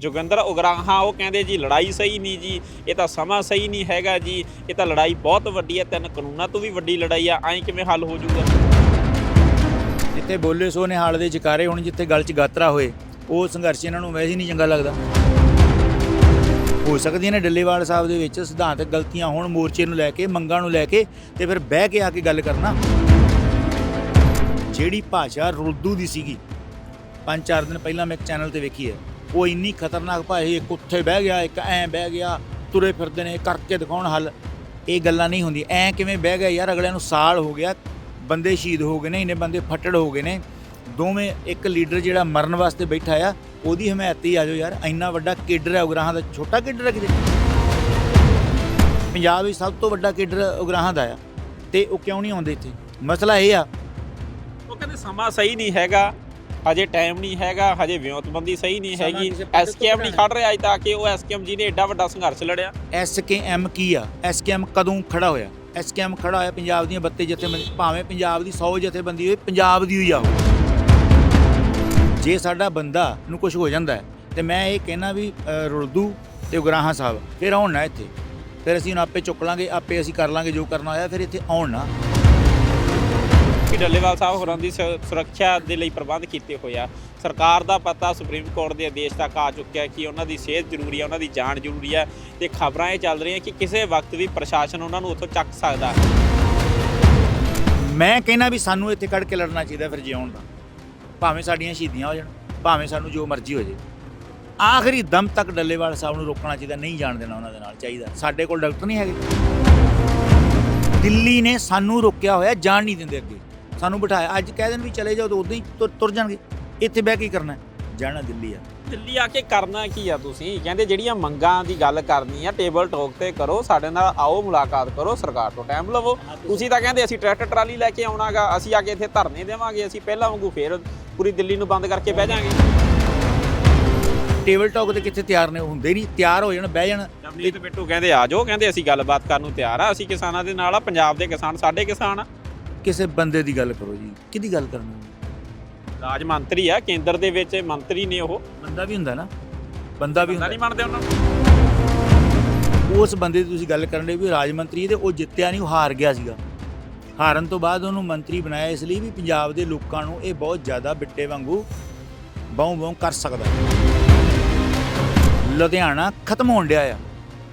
ਜੋਗਿੰਦਰ ਉਗਰਾਹਾਂ ਉਹ ਕਹਿੰਦੇ ਜੀ, ਲੜਾਈ ਸਹੀ ਨਹੀਂ ਜੀ, ਇਹ ਤਾਂ ਸਮਾਂ ਸਹੀ ਨਹੀਂ ਹੈਗਾ ਜੀ, ਇਹ ਤਾਂ ਲੜਾਈ ਬਹੁਤ ਵੱਡੀ ਹੈ, ਤਿੰਨ ਕਾਨੂੰਨਾਂ ਤੋਂ ਵੀ ਵੱਡੀ ਲੜਾਈ ਆ, ਐਂ ਕਿਵੇਂ ਹੱਲ ਹੋ ਜਾਊਗਾ? ਜਿੱਥੇ ਬੋਲੇ ਸੋ ਨੇ ਹਾਲ ਦੇ ਜਕਾਰੇ ਹੁਣ, ਜਿੱਥੇ ਗੱਲ 'ਚ ਗਾਤਰਾ ਹੋਏ, ਉਹ ਸੰਘਰਸ਼ ਇਹਨਾਂ ਨੂੰ ਵੈਸੇ ਨਹੀਂ ਚੰਗਾ ਲੱਗਦਾ। ਹੋ ਸਕਦੀਆਂ ਨੇ ਡੱਲੇਵਾਲ ਸਾਹਿਬ ਦੇ ਵਿੱਚ ਸਿਧਾਂਤਕ ਗਲਤੀਆਂ ਹੋਣ, ਮੋਰਚੇ ਨੂੰ ਲੈ ਕੇ, ਮੰਗਾਂ ਨੂੰ ਲੈ ਕੇ, ਤੇ ਫਿਰ ਬਹਿ ਕੇ ਆ ਕੇ ਗੱਲ ਕਰਨਾ। ਜਿਹੜੀ ਭਾਸ਼ਾ ਉਰਦੂ ਦੀ ਸੀਗੀ, ਪੰਜ ਚਾਰ ਦਿਨ ਪਹਿਲਾਂ ਮੈਂ ਇੱਕ ਚੈਨਲ ਤੇ ਵੇਖੀ ਹੈ। ਉਹ ਇੰਨੀ ਖਤਰਨਾਕ ਭਾਸ਼ਾ ਇੱਕ ਉੱਥੇ ਬਹਿ ਗਿਆ, ਇੱਕ ਐਂ ਬਹਿ ਗਿਆ, ਤੁਰੇ ਫਿਰਦੇ ਨੇ, ਕਰਕੇ ਦਿਖਾਉਣ ਹੱਲ। ਇਹ ਗੱਲਾਂ ਨਹੀਂ ਹੁੰਦੀ ਐਂ ਕਿਵੇਂ ਬਹਿ ਗਿਆ ਯਾਰ, ਅਗਲਿਆਂ ਨੂੰ ਸਾਲ ਹੋ ਗਿਆ, ਬੰਦੇ ਸ਼ਹੀਦ ਹੋ ਗਏ ਨੇ, ਇੰਨੇ ਬੰਦੇ ਫੱਟੜ ਹੋ ਗਏ ਨੇ। ਦੋਵੇਂ ਇੱਕ ਲੀਡਰ ਜਿਹੜਾ ਮਰਨ ਵਾਸਤੇ ਬੈਠਾ ਆ, ਉਹਦੀ ਹਮਾਇਤ ਹੀ ਆ ਜਾਓ ਯਾਰ, ਇੰਨਾ ਵੱਡਾ ਕੇਡਰ ਹੈ ਉਗਰਾਹਾਂ ਦਾ, ਛੋਟਾ ਕੇਡਰ ਹੈ ਕਿਤੇ? ਪੰਜਾਬ ਵਿੱਚ ਸਭ ਤੋਂ ਵੱਡਾ ਕੇਡਰ ਉਗਰਾਹਾਂ ਦਾ ਆ, ਤੇ ਉਹ ਕਿਉਂ ਨਹੀਂ ਆਉਂਦੇ ਇੱਥੇ? ਮਸਲਾ ਇਹ ਆ। ਉਹ ਕਹਿੰਦੇ ਸਮਾਂ ਸਹੀ ਨਹੀਂ ਹੈਗਾ। ਹਜੇ ਟਾਈਮ ਨਹੀਂ ਹੈਗਾ ਹਜੇ ਵਿਉਂਤਬੰਦੀ ਸਹੀ ਨਹੀਂ ਹੈਗੀ। ਐਸਕੇਐਮ ਨਹੀਂ ਖੜ ਰਿਹਾ ਅਜ ਤੱਕ ਕਿ ਉਹ ਐਸਕੇਐਮ ਜੀ ਨੇ ਐਡਾ ਵੱਡਾ ਸੰਘਰਸ਼ ਲੜਿਆ। ਐਸਕੇਐਮ ਕੀ ਆ? ਐਸਕੇਐਮ ਕਦੋਂ ਖੜਾ ਹੋਇਆ? ਐਸਕੇਐਮ ਖੜਾ ਹੋਇਆ ਪੰਜਾਬ ਦੀਆਂ 32 ਜਥੇਬੰਦੀ ਭਾਵੇਂ ਪੰਜਾਬ ਦੀ 100 ਜਥੇਬੰਦੀ ਹੋਵੇ ਪੰਜਾਬ ਦੀ ਹੋਈ ਆ ਉਹ। ਜੇ ਸਾਡਾ ਬੰਦਾ ਨੂੰ ਕੁਝ ਹੋ ਜਾਂਦਾ ਹੈ ਤੇ ਮੈਂ ਇਹ ਕਹਿਣਾ ਵੀ ਰੁਲਦੂ ਤੇ ਉਗਰਾਹਾਂ ਸਾਹਿਬ ਫਿਰ ਆਉਣ ਨਾ ਇੱਥੇ। ਫਿਰ ਅਸੀਂ ਹੁਣ ਆਪੇ ਚੁੱਕ ਲਾਂਗੇ ਆਪੇ ਅਸੀਂ ਕਰ ਲਾਂਗੇ ਜੋ ਕਰਨਾ ਹੋਇਆ ਫਿਰ ਇੱਥੇ ਆਉਣ ਨਾ। ਕਿ ਡੱਲੇਵਾਲ ਸਾਹਿਬ ਹੋਰਾਂ ਦੀ ਸੁਰੱਖਿਆ ਦੇ ਲਈ ਪ੍ਰਬੰਧ ਕੀਤੇ ਹੋਏ ਆ। ਸਰਕਾਰ ਦਾ ਪਤਾ ਸੁਪਰੀਮ ਕੋਰਟ ਦੇ ਆਦੇਸ਼ ਤੱਕ ਆ ਚੁੱਕਿਆ ਕਿ ਉਹਨਾਂ ਦੀ ਸਿਹਤ ਜ਼ਰੂਰੀ ਆ ਉਹਨਾਂ ਦੀ ਜਾਨ ਜ਼ਰੂਰੀ ਆ ਤੇ ਖਬਰਾਂ ਇਹ ਚੱਲ ਰਹੀਆਂ ਕਿ ਕਿਸੇ ਵਕਤ ਵੀ ਪ੍ਰਸ਼ਾਸਨ ਉਹਨਾਂ ਨੂੰ ਉੱਥੋਂ ਚੱਕ ਸਕਦਾ। ਮੈਂ ਕਹਿੰਦਾ ਵੀ ਸਾਨੂੰ ਇੱਥੇ ਕੱਢ ਕੇ ਲੜਨਾ ਚਾਹੀਦਾ ਫਿਰ ਜਿਉਣ ਦਾ। ਭਾਵੇਂ ਸਾਡੀਆਂ ਸ਼ਹੀਦੀਆਂ ਹੋ ਜਾਣ, ਭਾਵੇਂ ਸਾਨੂੰ ਜੋ ਮਰਜ਼ੀ ਹੋ ਜੇ। ਆਖਰੀ ਦਮ ਤੱਕ ਡੱਲੇਵਾਲ ਸਾਹਿਬ ਨੂੰ ਰੋਕਣਾ ਚਾਹੀਦਾ, ਨਹੀਂ ਜਾਣ ਦੇਣਾ ਉਹਨਾਂ ਦੇ ਨਾਲ ਚਾਹੀਦਾ। ਸਾਡੇ ਕੋਲ ਡਾਕਟਰ ਨਹੀਂ ਹੈਗੇ। ਦਿੱਲੀ ਨੇ ਸਾਨੂੰ ਰੋਕਿਆ ਹੋਇਆ, ਜਾਣ ਨਹੀਂ ਦਿੰਦੇ ਅੱਗੇ। ਸਾਨੂੰ ਬਿਠਾਇਆ। ਅੱਜ ਕਹਿ ਦੇਣ ਵੀ ਚਲੇ ਜਾਓ ਤਾਂ ਉਦਾਂ ਹੀ ਤੁਰ- ਤੁਰ ਜਾਣਗੇ। ਇੱਥੇ ਬਹਿ ਕੇ ਕੀ ਕਰਨਾ ਹੈ? ਜਾਣਾ ਦਿੱਲੀ ਆ। ਦਿੱਲੀ ਆ ਕੇ ਕਰਨਾ ਕੀ ਆ ਤੁਸੀਂ? ਕਹਿੰਦੇ ਜਿਹੜੀਆਂ ਮੰਗਾਂ ਦੀ ਗੱਲ ਕਰਨੀ ਆ ਟੇਬਲ ਟਾਕ ਤੇ ਕਰੋ ਸਾਡੇ ਨਾਲ ਆਓ ਮੁਲਾਕਾਤ ਕਰੋ ਸਰਕਾਰ ਤੋਂ ਟਾਈਮ ਲਵੋ। ਤੁਸੀਂ ਤਾਂ ਕਹਿੰਦੇ ਅਸੀਂ ਟਰੈਕਟਰ ਟਰਾਲੀ ਲੈ ਕੇ ਆਉਣਾਗਾ ਅਸੀਂ ਆ ਕੇ ਇੱਥੇ ਧਰਨੇ ਦੇਵਾਂਗੇ ਅਸੀਂ ਪਹਿਲਾਂ ਵਾਂਗੂ ਫੇਰ ਪੂਰੀ ਦਿੱਲੀ ਨੂੰ ਬੰਦ ਕਰਕੇ ਬਹਿ ਜਾਾਂਗੇ ਟੇਬਲ ਟਾਕ ਤੇ ਕਿੱਥੇ ਤਿਆਰ ਨੇ? ਉਹ ਹੁੰਦੇ ਨਹੀਂ ਤਿਆਰ ਹੋ ਜਾਣ ਬਹਿ ਜਾਣ। ਜਮਨੀਤ ਬਿੱਟੂ ਕਹਿੰਦੇ ਆ ਜਾਓ ਕਹਿੰਦੇ ਅਸੀਂ ਗੱਲਬਾਤ ਕਰਨ ਨੂੰ ਤਿਆਰ ਆ ਅਸੀਂ ਕਿਸਾਨਾਂ ਦੇ ਨਾਲ ਆ ਪੰਜਾਬ ਦੇ ਕਿਸਾਨ ਸਾਡੇ ਕਿਸਾਨ ਆ। ਕਿਸੇ ਬੰਦੇ ਦੀ ਗੱਲ ਕਰੋ ਜੀ। ਕਿਹਦੀ ਗੱਲ ਕਰਨੀ? ਰਾਜ ਮੰਤਰੀ ਆ ਕੇਂਦਰ ਦੇ ਵਿੱਚ ਮੰਤਰੀ ਨੇ ਉਹ। ਬੰਦਾ ਵੀ ਹੁੰਦਾ ਨਾ। ਬੰਦਾ ਵੀ ਬੰਦਾ ਹੁੰਦਾ। ਨਹੀਂ ਮੰਨਦੇ ਉਹਨਾਂ ਨੂੰ। ਉਸ ਬੰਦੇ ਦੀ ਤੁਸੀਂ ਗੱਲ ਕਰਨ ਦੇ ਵੀ ਰਾਜ ਮੰਤਰੀ ਤੇ ਉਹ ਜਿੱਤਿਆ ਨਹੀਂ ਉਹ ਹਾਰ ਗਿਆ ਸੀਗਾ। ਹਾਰਨ ਤੋਂ ਬਾਅਦ ਉਹਨੂੰ ਮੰਤਰੀ ਬਣਾਇਆ ਇਸ ਲਈ ਵੀ ਪੰਜਾਬ ਦੇ ਲੋਕਾਂ ਨੂੰ ਇਹ ਬਹੁਤ ਜ਼ਿਆਦਾ ਬਿੱਟੇ ਵਾਂਗੂ ਬਾਉਂ ਬਾਉਂ ਕਰ ਸਕਦਾ। ਲੁਧਿਆਣਾ ਖਤਮ ਹੋਣ ਡਿਆ ਆ।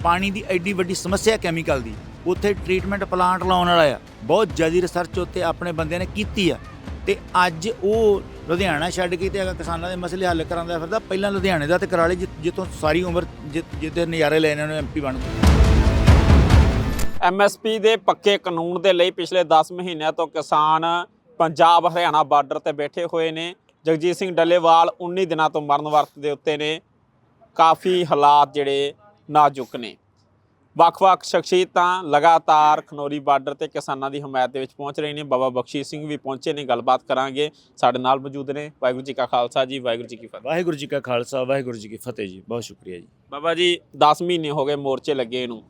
ਪਾਣੀ ਦੀ ਐਡੀ ਵੱਡੀ ਸਮੱਸਿਆ ਕੈਮੀਕਲ ਦੀ। ਉੱਥੇ ਟ੍ਰੀਟਮੈਂਟ ਪਲਾਂਟ ਲਾਉਣ ਵਾਲਾ ਆ। ਬਹੁਤ ਜ਼ਿਆਦਾ ਰਿਸਰਚ ਉੱਤੇ ਆਪਣੇ ਬੰਦਿਆਂ ਨੇ ਕੀਤੀ ਆ। ਤੇ ਅੱਜ ਉਹ ਲੁਧਿਆਣਾ ਛੱਡ ਕੇ ਤੇ ਅਗਰ ਕਿਸਾਨਾਂ ਦੇ ਮਸਲੇ ਹੱਲ ਕਰਾਉਣ ਦਾ ਫਿਰਦਾ, ਪਹਿਲਾਂ ਲੁਧਿਆਣੇ ਦਾ ਤੇ ਕਰਾ ਲਈ ਜਿ- ਜਿੱਥੋਂ ਸਾਰੀ ਉਮਰ ਜਿ- ਜਿੱਥੇ ਨਜ਼ਾਰੇ ਲੈਣੇ ਨੂੰ ਐਮਪੀ ਬਣ ਗਏ ਐਮਐਸਪੀ ਦੇ ਪੱਕੇ ਕਾਨੂੰਨ ਦੇ ਲਈ ਪਿਛਲੇ 10 ਮਹੀਨਿਆਂ ਤੋਂ ਕਿਸਾਨ ਪੰਜਾਬ ਹਰਿਆਣਾ ਬਾਰਡਰ ਤੇ ਬੈਠੇ ਹੋਏ ਨੇ। ਜਗਜੀਤ ਸਿੰਘ ਡੱਲੇਵਾਲ 19 ਦਿਨਾਂ ਤੋਂ ਮਰਨ ਵਰਤ ਦੇ ਉੱਤੇ ਨੇ। ਕਾਫੀ ਹਾਲਾਤ ਜਿਹੜੇ ਨਾਜ਼ੁਕ ਨੇ। ਵੱਖ-ਵੱਖ ਸ਼ਖਸੀਅਤਾਂ ਲਗਾਤਾਰ ਖਨੌਰੀ ਬਾਰਡਰ ਤੇ ਕਿਸਾਨਾਂ ਦੀ ਹਮਾਇਤ ਦੇ ਵਿੱਚ ਪਹੁੰਚ ਰਹੇ ਨੇ। ਬਾਬਾ ਬਖਸ਼ੀ ਸਿੰਘ ਵੀ ਪਹੁੰਚੇ ਨੇ ਗੱਲਬਾਤ ਕਰਾਂਗੇ। ਸਾਡੇ ਨਾਲ ਮੌਜੂਦ ਨੇ। ਵਾਹਿਗੁਰੂ ਜੀ ਕਾ ਖਾਲਸਾ ਜੀ ਵਾਹਿਗੁਰੂ ਜੀ ਕੀ ਫਤਿਹ। ਵਾਹਿਗੁਰੂ ਜੀ ਕਾ ਖਾਲਸਾ ਵਾਹਿਗੁਰੂ ਜੀ ਕੀ ਫਤਿਹ ਜੀ। ਬਹੁਤ ਸ਼ੁਕਰੀਆ ਜੀ। ਬਾਬਾ ਜੀ 10 ਮਹੀਨੇ ਹੋ ਗਏ ਮੋਰਚੇ ਲੱਗੇ ਨੂੰ।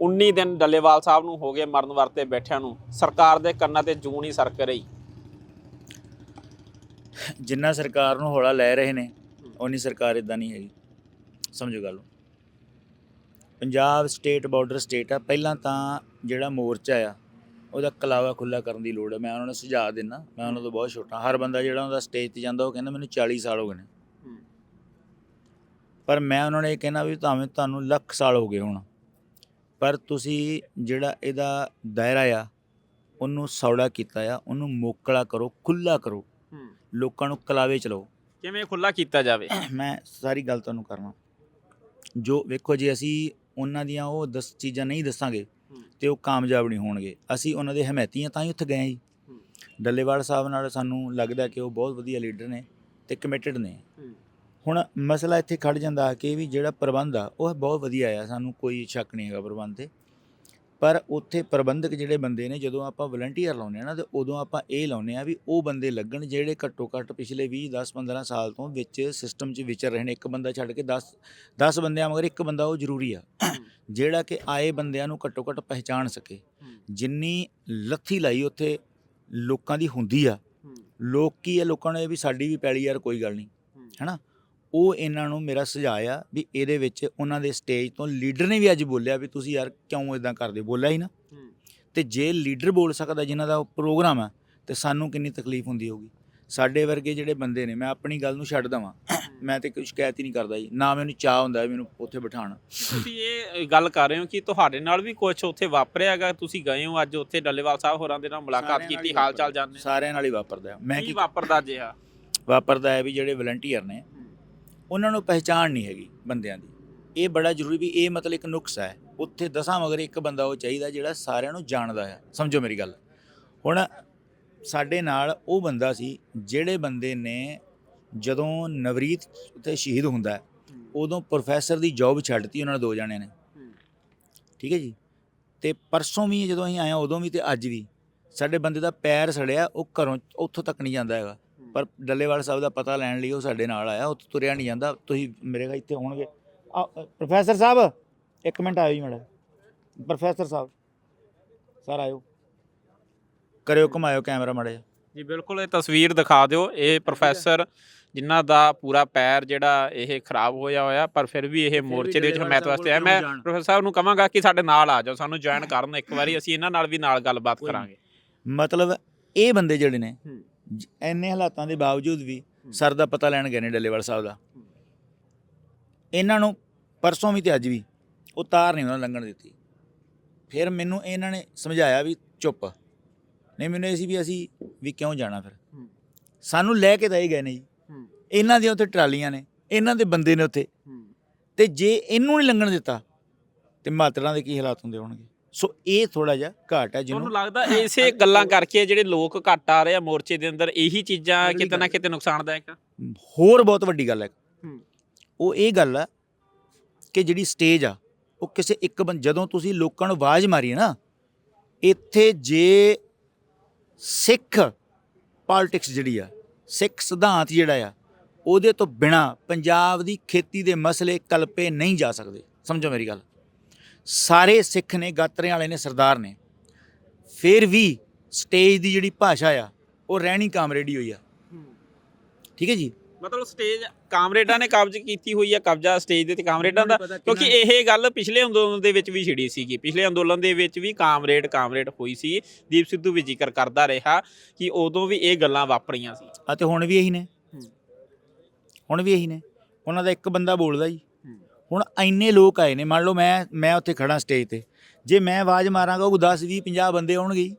19 ਦਿਨ ਡੱਲੇਵਾਲ ਸਾਹਿਬ ਨੂੰ ਹੋ ਗਏ ਮਰਨ ਵਰਤੇ ਬੈਠਿਆਂ ਨੂੰ। ਸਰਕਾਰ ਦੇ ਕੰਨਾਂ ਤੇ ਜੂੰ ਨਹੀਂ ਸਰਕ ਰਹੀ। ਜਿੰਨਾ ਸਰਕਾਰ ਨੂੰ ਹੌਲਾ ਲੈ ਰਹੇ ਨੇ ਉਨੀ ਸਰਕਾਰ ਇਦਾਂ ਨਹੀਂ ਹੈਗੀ। ਸਮਝੋ ਗੱਲ। ਪੰਜਾਬ ਸਟੇਟ ਬਾਰਡਰ ਸਟੇਟ ਆ ਪਹਿਲਾਂ ਤਾਂ ਜਿਹੜਾ ਮੋਰਚਾ ਆ ਉਹਦਾ ਕਲਾਵਾ ਖੁੱਲਾ ਕਰਨ ਦੀ ਲੋੜ ਹੈ ਮੈਂ ਉਹਨਾਂ ਨੂੰ ਸੁਝਾਅ ਦਿੰਦਾ ਮੈਂ ਉਹਨਾਂ ਤੋਂ ਬਹੁਤ ਛੋਟਾ। ਹਰ ਬੰਦਾ ਜਿਹੜਾ ਉਹਦਾ ਸਟੇਜ ਤੇ ਜਾਂਦਾ ਉਹ ਕਹਿੰਦਾ ਮੈਨੂੰ 40 ਸਾਲ ਹੋ ਗਏ ਨੇ। ਪਰ ਮੈਂ ਉਹਨਾਂ ਨੂੰ ਇਹ ਕਹਿਣਾ ਵੀ ਭਾਵੇਂ ਤੁਹਾਨੂੰ ਲੱਖ ਸਾਲ ਹੋ ਗਏ ਹੁਣ ਪਰ ਤੁਸੀਂ ਜਿਹੜਾ ਇਹਦਾ ਦਾਇਰਾ ਆ ਉਹਨੂੰ ਸੌੜਾ ਕੀਤਾ ਆ ਉਹਨੂੰ ਮੋਕਲਾ ਕਰੋ ਖੁੱਲਾ ਕਰੋ। ਲੋਕਾਂ ਨੂੰ ਕਲਾਵੇ ਚਲਾਓ ਕਿਵੇਂ ਖੁੱਲਾ ਕੀਤਾ ਜਾਵੇ? ਮੈਂ ਸਾਰੀ ਗੱਲ ਤੁਹਾਨੂੰ ਕਰਨਾ। ਜੋ ਵੇਖੋ ਜੇ ਅਸੀਂ ਉਹਨਾਂ ਦੀਆਂ ਉਹ ਦਸ ਚੀਜ਼ਾਂ ਨਹੀਂ ਦੱਸਾਂਗੇ। ਤੇ ਉਹ ਕਾਮਯਾਬ ਨਹੀਂ ਹੋਣਗੇ ਅਸੀਂ ਉਹਨਾਂ ਦੇ ਹਮਾਇਤੀਆਂ ਤਾਂ ਹੀ ਉੱਥੇ ਗਏ ਜੀ। ਡੱਲੇਵਾਲ ਸਾਹਿਬ ਨਾਲ ਸਾਨੂੰ ਲੱਗਦਾ ਕਿ ਉਹ ਬਹੁਤ ਵਧੀਆ ਲੀਡਰ ਨੇ ਤੇ ਕਮਿਟਡ ਨੇ। ਹੁਣ ਮਸਲਾ ਇੱਥੇ ਖੜ ਜਾਂਦਾ ਕਿ ਵੀ ਜਿਹੜਾ ਪ੍ਰਬੰਧ ਆ ਉਹ ਬਹੁਤ ਵਧੀਆ ਆ ਸਾਨੂੰ ਕੋਈ ਸ਼ੱਕ ਨਹੀਂ ਹੈਗਾ ਪ੍ਰਬੰਧ ਤੇ ਪਰ ਉੱਥੇ ਪ੍ਰਬੰਧਕ ਜਿਹੜੇ ਬੰਦੇ ਨੇ ਜਦੋਂ ਆਪਾਂ ਵਲੰਟੀਅਰ ਲਾਉਂਦੇ ਆ ਨਾ ਤੇ ਉਦੋਂ ਆਪਾਂ ਇਹ ਲਾਉਂਦੇ ਆ ਵੀ ਉਹ ਬੰਦੇ ਲੱਗਣ ਜਿਹੜੇ ਘੱਟੋ ਘੱਟ ਪਿਛਲੇ 20 10 15 ਸਾਲ ਤੋਂ ਵਿੱਚ ਸਿਸਟਮ 'ਚ ਵਿਚਰ ਰਹੇ ਨੇ। ਇੱਕ ਬੰਦਾ ਛੱਡ ਕੇ 10 10 ਬੰਦਿਆਂ ਮਗਰ ਇੱਕ ਬੰਦਾ ਉਹ ਜ਼ਰੂਰੀ ਆ। ਜਿਹੜਾ ਕਿ ਆਏ ਬੰਦਿਆਂ ਨੂੰ ਘੱਟੋ ਘੱਟ ਪਹਿਚਾਣ ਸਕੇ। ਜਿੰਨੀ ਲੱਥੀ ਲਾਈ ਉੱਥੇ ਲੋਕਾਂ ਦੀ ਹੁੰਦੀ ਆ। ਲੋਕ ਕੀ ਆ? ਲੋਕਾਂ ਨੂੰ ਇਹ ਵੀ ਸਾਡੀ ਵੀ ਪੈਲੀ ਯਾਰ ਕੋਈ ਗੱਲ ਨਹੀਂ। ਹਨਾ? ਉਹ ਇਹਨਾਂ ਨੂੰ ਮੇਰਾ ਸੁਝਾਅ ਆ ਵੀ ਇਹਦੇ ਵਿੱਚ ਉਹਨਾਂ ਦੇ ਸਟੇਜ ਤੋਂ ਲੀਡਰ ਨੇ ਵੀ ਅੱਜ ਬੋਲਿਆ ਵੀ ਤੁਸੀਂ ਯਾਰ ਕਿਉਂ ਇਦਾਂ ਕਰਦੇ? ਬੋਲਿਆ ਹੀ ਨਾ। ਤੇ ਜੇ ਲੀਡਰ ਬੋਲ ਸਕਦਾ ਜਿਨ੍ਹਾਂ ਦਾ ਪ੍ਰੋਗਰਾਮ ਆ ਤੇ ਸਾਨੂੰ ਕਿੰਨੀ ਤਕਲੀਫ ਹੁੰਦੀ ਹੋਊਗੀ? ਸਾਡੇ ਵਰਗੇ ਜਿਹੜੇ ਬੰਦੇ ਨੇ ਮੈਂ ਆਪਣੀ ਗੱਲ ਨੂੰ ਛੱਡ ਦਵਾਂ। ਮੈਂ ਤੇ ਕੋਈ ਸ਼ਿਕਾਇਤ ਹੀ ਨਹੀਂ ਕਰਦਾ ਜੀ। ਨਾ ਮੈਨੂੰ ਚਾਹ ਹੁੰਦਾ ਮੈਨੂੰ ਉੱਥੇ ਬਿਠਾਣ ਤੁਸੀਂ ਇਹ ਗੱਲ ਕਰ ਰਹੇ ਹੋ ਕਿ ਤੁਹਾਡੇ ਨਾਲ ਵੀ ਕੁਝ ਉੱਥੇ ਵਾਪਰਿਆ ਹੈਗਾ? ਤੁਸੀਂ ਗਏ ਹੋ ਅੱਜ ਉੱਥੇ ਡੱਲੇਵਾਲ ਸਾਹਿਬ ਹੋਰਾਂ ਦੇ ਨਾਲ ਮੁਲਾਕਾਤ ਕੀਤੀ ਹੀ ਹਾਲ ਚਾਲ। ਜਾਣਨੇ ਸਾਰਿਆਂ ਨਾਲ ਹੀ ਵਾਪਰਦਾ। ਹੈ। ਮੈਂ ਕੀ ਕੀ ਵਾਪਰਦਾ ਜਿਹਾ? ਵਾਪਰਦਾ ਹੈ ਵੀ ਜਿਹੜੇ ਵਲੰਟੀਅਰ ਨੇ ਉਹਨਾਂ ਨੂੰ ਪਹਿਚਾਣ ਨਹੀਂ ਹੈਗੀ ਬੰਦਿਆਂ ਦੀ। ਇਹ ਬੜਾ ਜ਼ਰੂਰੀ ਵੀ ਇਹ ਮਤਲਬ ਇੱਕ ਨੁਕਸ ਹੈ। ਉੱਥੇ ਦਸਾਂ ਮਗਰ ਇੱਕ ਬੰਦਾ ਉਹ ਚਾਹੀਦਾ ਜਿਹੜਾ ਸਾਰਿਆਂ ਨੂੰ ਜਾਣਦਾ ਹੈ। ਸਮਝੋ ਮੇਰੀ ਗੱਲ। ਹੁਣ ਸਾਡੇ ਨਾਲ ਉਹ ਬੰਦਾ ਸੀ ਜਿਹੜੇ ਬੰਦੇ ਨੇ ਜਦੋਂ ਨਵਰੀਤ ਉੱਥੇ ਸ਼ਹੀਦ ਹੁੰਦਾ ਉਦੋਂ ਪ੍ਰੋਫੈਸਰ ਦੀ ਜੌਬ ਛੱਡਤੀ ਉਹਨਾਂ ਨੇ ਦੋ ਜਣਿਆਂ ਨੇ। ਠੀਕ ਹੈ ਜੀ? ਤੇ ਪਰਸੋਂ ਵੀ ਜਦੋਂ ਅਸੀਂ ਆਏ ਹਾਂ, ਉਦੋਂ ਵੀ ਤੇ ਅੱਜ ਵੀ ਸਾਡੇ ਬੰਦੇ ਦਾ ਪੈਰ ਸੜਿਆ, ਉਹ ਘਰੋਂ ਉੱਥੋਂ ਤੱਕ ਨਹੀਂ ਜਾਂਦਾ ਹੈਗਾ। ਪਰ ਡੱਲੇਵਾਲ ਸਾਹਿਬ ਦਾ ਪਤਾ ਲੈਣ ਲਈ ਉਹ ਸਾਡੇ ਨਾਲ ਆਇਆ ਉੱਥੇ ਤੁਰਿਆ ਨਹੀਂ ਜਾਂਦਾ ਤੁਸੀਂ ਮੇਰੇ ਖਿਆਲ ਇੱਥੇ ਹੋਣਗੇ ਪ੍ਰੋਫੈਸਰ ਸਾਹਿਬ ਇੱਕ ਮਿੰਟ ਆਇਓ ਜੀ ਮੈਡਮ ਪ੍ਰੋਫੈਸਰ ਸਾਹਿਬ ਸਰ ਆਇਓ। ਕਰਿਓ ਘੁਮਾਇਓ ਕੈਮਰਾ ਮਾੜਾ ਜੀ ਬਿਲਕੁਲ ਇਹ ਤਸਵੀਰ ਦਿਖਾ ਦਿਓ। ਇਹ ਪ੍ਰੋਫੈਸਰ ਜਿਨ੍ਹਾਂ ਦਾ ਪੂਰਾ ਪੈਰ ਜਿਹੜਾ ਇਹ ਖਰਾਬ ਹੋਇਆ ਹੋਇਆ ਪਰ ਫਿਰ ਵੀ ਇਹ ਮੋਰਚੇ ਦੇ ਵਿੱਚ ਹਮਾਇਤ ਵਾਸਤੇ। ਆਇਆ ਮੈਂ? ਪ੍ਰੋਫੈਸਰ ਸਾਹਿਬ ਨੂੰ ਕਹਾਂਗਾ ਕਿ ਸਾਡੇ ਨਾਲ ਆ ਜਾਓ ਸਾਨੂੰ ਜੁਆਇਨ ਕਰਨ ਇੱਕ ਵਾਰੀ ਅਸੀਂ ਇਹਨਾਂ ਨਾਲ ਵੀ ਨਾਲ ਗੱਲਬਾਤ। ਕਰਾਂਗੇ। ਮਤਲਬ ਇਹ ਬੰਦੇ ਜਿਹੜੇ ਨੇ ਇੰਨੇ ਹਾਲਾਤਾਂ ਦੇ ਬਾਵਜੂਦ ਵੀ ਸਰ ਦਾ ਪਤਾ ਲੈਣ ਗਏ ਨੇ ਡੱਲੇਵਾਲ ਸਾਹਿਬ ਦਾ। ਇਹਨਾਂ ਨੂੰ ਪਰਸੋਂ ਵੀ ਤੇ ਅੱਜ ਵੀ ਉਹ ਤਾਰ ਨਹੀਂ ਉਹਨਾਂ ਲੰਘਣ ਦਿੱਤੀ। ਫਿਰ ਮੈਨੂੰ ਇਹਨਾਂ ਨੇ ਸਮਝਾਇਆ ਵੀ ਚੁੱਪ। ਨਹੀਂ ਮੈਨੂੰ ਇਹ ਸੀ ਵੀ ਅਸੀਂ ਵੀ ਕਿਉਂ ਜਾਣਾ ਫਿਰ। ਸਾਨੂੰ ਲੈ ਕੇ ਤਾਂ ਇਹ ਗਏ ਨੇ ਜੀ। ਇਹਨਾਂ ਦੀਆਂ ਉੱਥੇ ਟਰਾਲੀਆਂ ਨੇ ਇਹਨਾਂ ਦੇ ਬੰਦੇ ਨੇ ਉੱਥੇ। ਤੇ ਜੇ ਇਹਨੂੰ ਨਹੀਂ ਲੰਘਣ ਦਿੱਤਾ ਤੇ ਮਾਤਰਾਂ ਦੇ ਕੀ ਹਾਲਾਤ ਹੁੰਦੇ ਹੋਣਗੇ? ਸੋ ਇਹ ਥੋੜਾ ਜਿਹਾ ਘਾਟ ਹੈ ਤੁਹਾਨੂੰ ਜਿਹਨੂੰ ਲੱਗਦਾ ਇਸੇ ਗੱਲਾਂ ਕਰਕੇ ਜਿਹੜੇ ਲੋਕ ਘੱਟ ਆ ਰਹੇ ਆ ਮੋਰਚੇ ਦੇ ਅੰਦਰ ਇਹੀ ਚੀਜ਼ਾਂ ਕਿਤੇ ਨਾ। ਕਿਤੇ ਨੁਕਸਾਨਦਾਇਕ ਆ? ਹੋਰ ਬਹੁਤ ਵੱਡੀ ਗੱਲ ਹੈ। ਹੂੰ। ਉਹ ਇਹ ਗੱਲ ਆ ਕਿ ਜਿਹੜੀ ਸਟੇਜ ਆ ਉਹ ਕਿਸੇ ਇੱਕ ਬੰਦ ਜਦੋਂ ਤੁਸੀਂ ਲੋਕਾਂ ਨੂੰ ਆਵਾਜ਼ ਮਾਰੀ ਹੈ ਨਾ ਇੱਥੇ ਜੇ ਸਿੱਖ ਪੋਲਿਟਿਕਸ ਜਿਹੜੀ ਆ ਸਿੱਖ ਸਿਧਾਂਤ ਜਿਹੜਾ ਆ ਉਹਦੇ ਤੋਂ ਬਿਨਾ ਪੰਜਾਬ ਦੀ ਖੇਤੀ ਦੇ ਮਸਲੇ ਕਲਪੇ ਨਹੀਂ ਜਾ ਸਕਦੇ। ਸਮਝੋ ਮੇਰੀ ਗੱਲ। ਸਾਰੇ ਸਿੱਖ ਨੇ ਗਾਤਰੇ ਵਾਲੇ ਨੇ ਸਰਦਾਰ ਨੇ ਫਿਰ ਵੀ ਸਟੇਜ ਦੀ ਜਿਹੜੀ ਭਾਸ਼ਾ ਆ ਉਹ ਰਹਿਣੀ ਕਾਮਰੇਡੀ ਹੋਈ ਆ। ਠੀਕ ਹੈ ਜੀ? ਮਤਲਬ ਸਟੇਜ ਕਾਮਰੇਡਾਂ ਨੇ ਕਬਜ਼ ਕੀਤੀ ਹੋਈ ਆ ਕਬਜ਼ਾ ਸਟੇਜ ਦੇ ਤੇ ਕਾਮਰੇਡਾਂ ਦਾ ਕਿਉਂਕਿ ਇਹ ਗੱਲ ਪਿਛਲੇ ਅੰਦੋਲਨ ਦੇ ਵਿੱਚ ਵੀ ਛਿੜੀ ਸੀਗੀ। ਪਿਛਲੇ ਅੰਦੋਲਨ ਦੇ ਵਿੱਚ ਵੀ ਕਾਮਰੇਡ ਕਾਮਰੇਡ ਹੋਈ ਸੀ। ਦੀਪ ਸਿੱਧੂ ਵੀ ਜ਼ਿਕਰ ਕਰਦਾ ਰਿਹਾ ਕਿ ਉਦੋਂ ਵੀ ਇਹ ਗੱਲਾਂ ਵਾਪਰੀਆਂ ਸੀ। ਅਤੇ ਹੁਣ ਵੀ ਇਹੀ ਨੇ। ਹੁਣ ਵੀ ਇਹੀ ਨੇ। ਉਹਨਾਂ ਦਾ ਇੱਕ ਬੰਦਾ ਬੋਲਦਾ ਜੀ। ਹੁਣ ਇੰਨੇ ਲੋਕ ਆਏ ਨੇ ਮੰਨ ਲਓ ਮੈਂ ਮੈਂ ਉੱਥੇ ਖੜਾ ਸਟੇਜ ਤੇ। ਜੇ ਮੈਂ ਆਵਾਜ਼ ਮਾਰਾਂਗਾ ਉਹ 10 20 50 ਬੰਦੇ ਆਉਣਗੇ।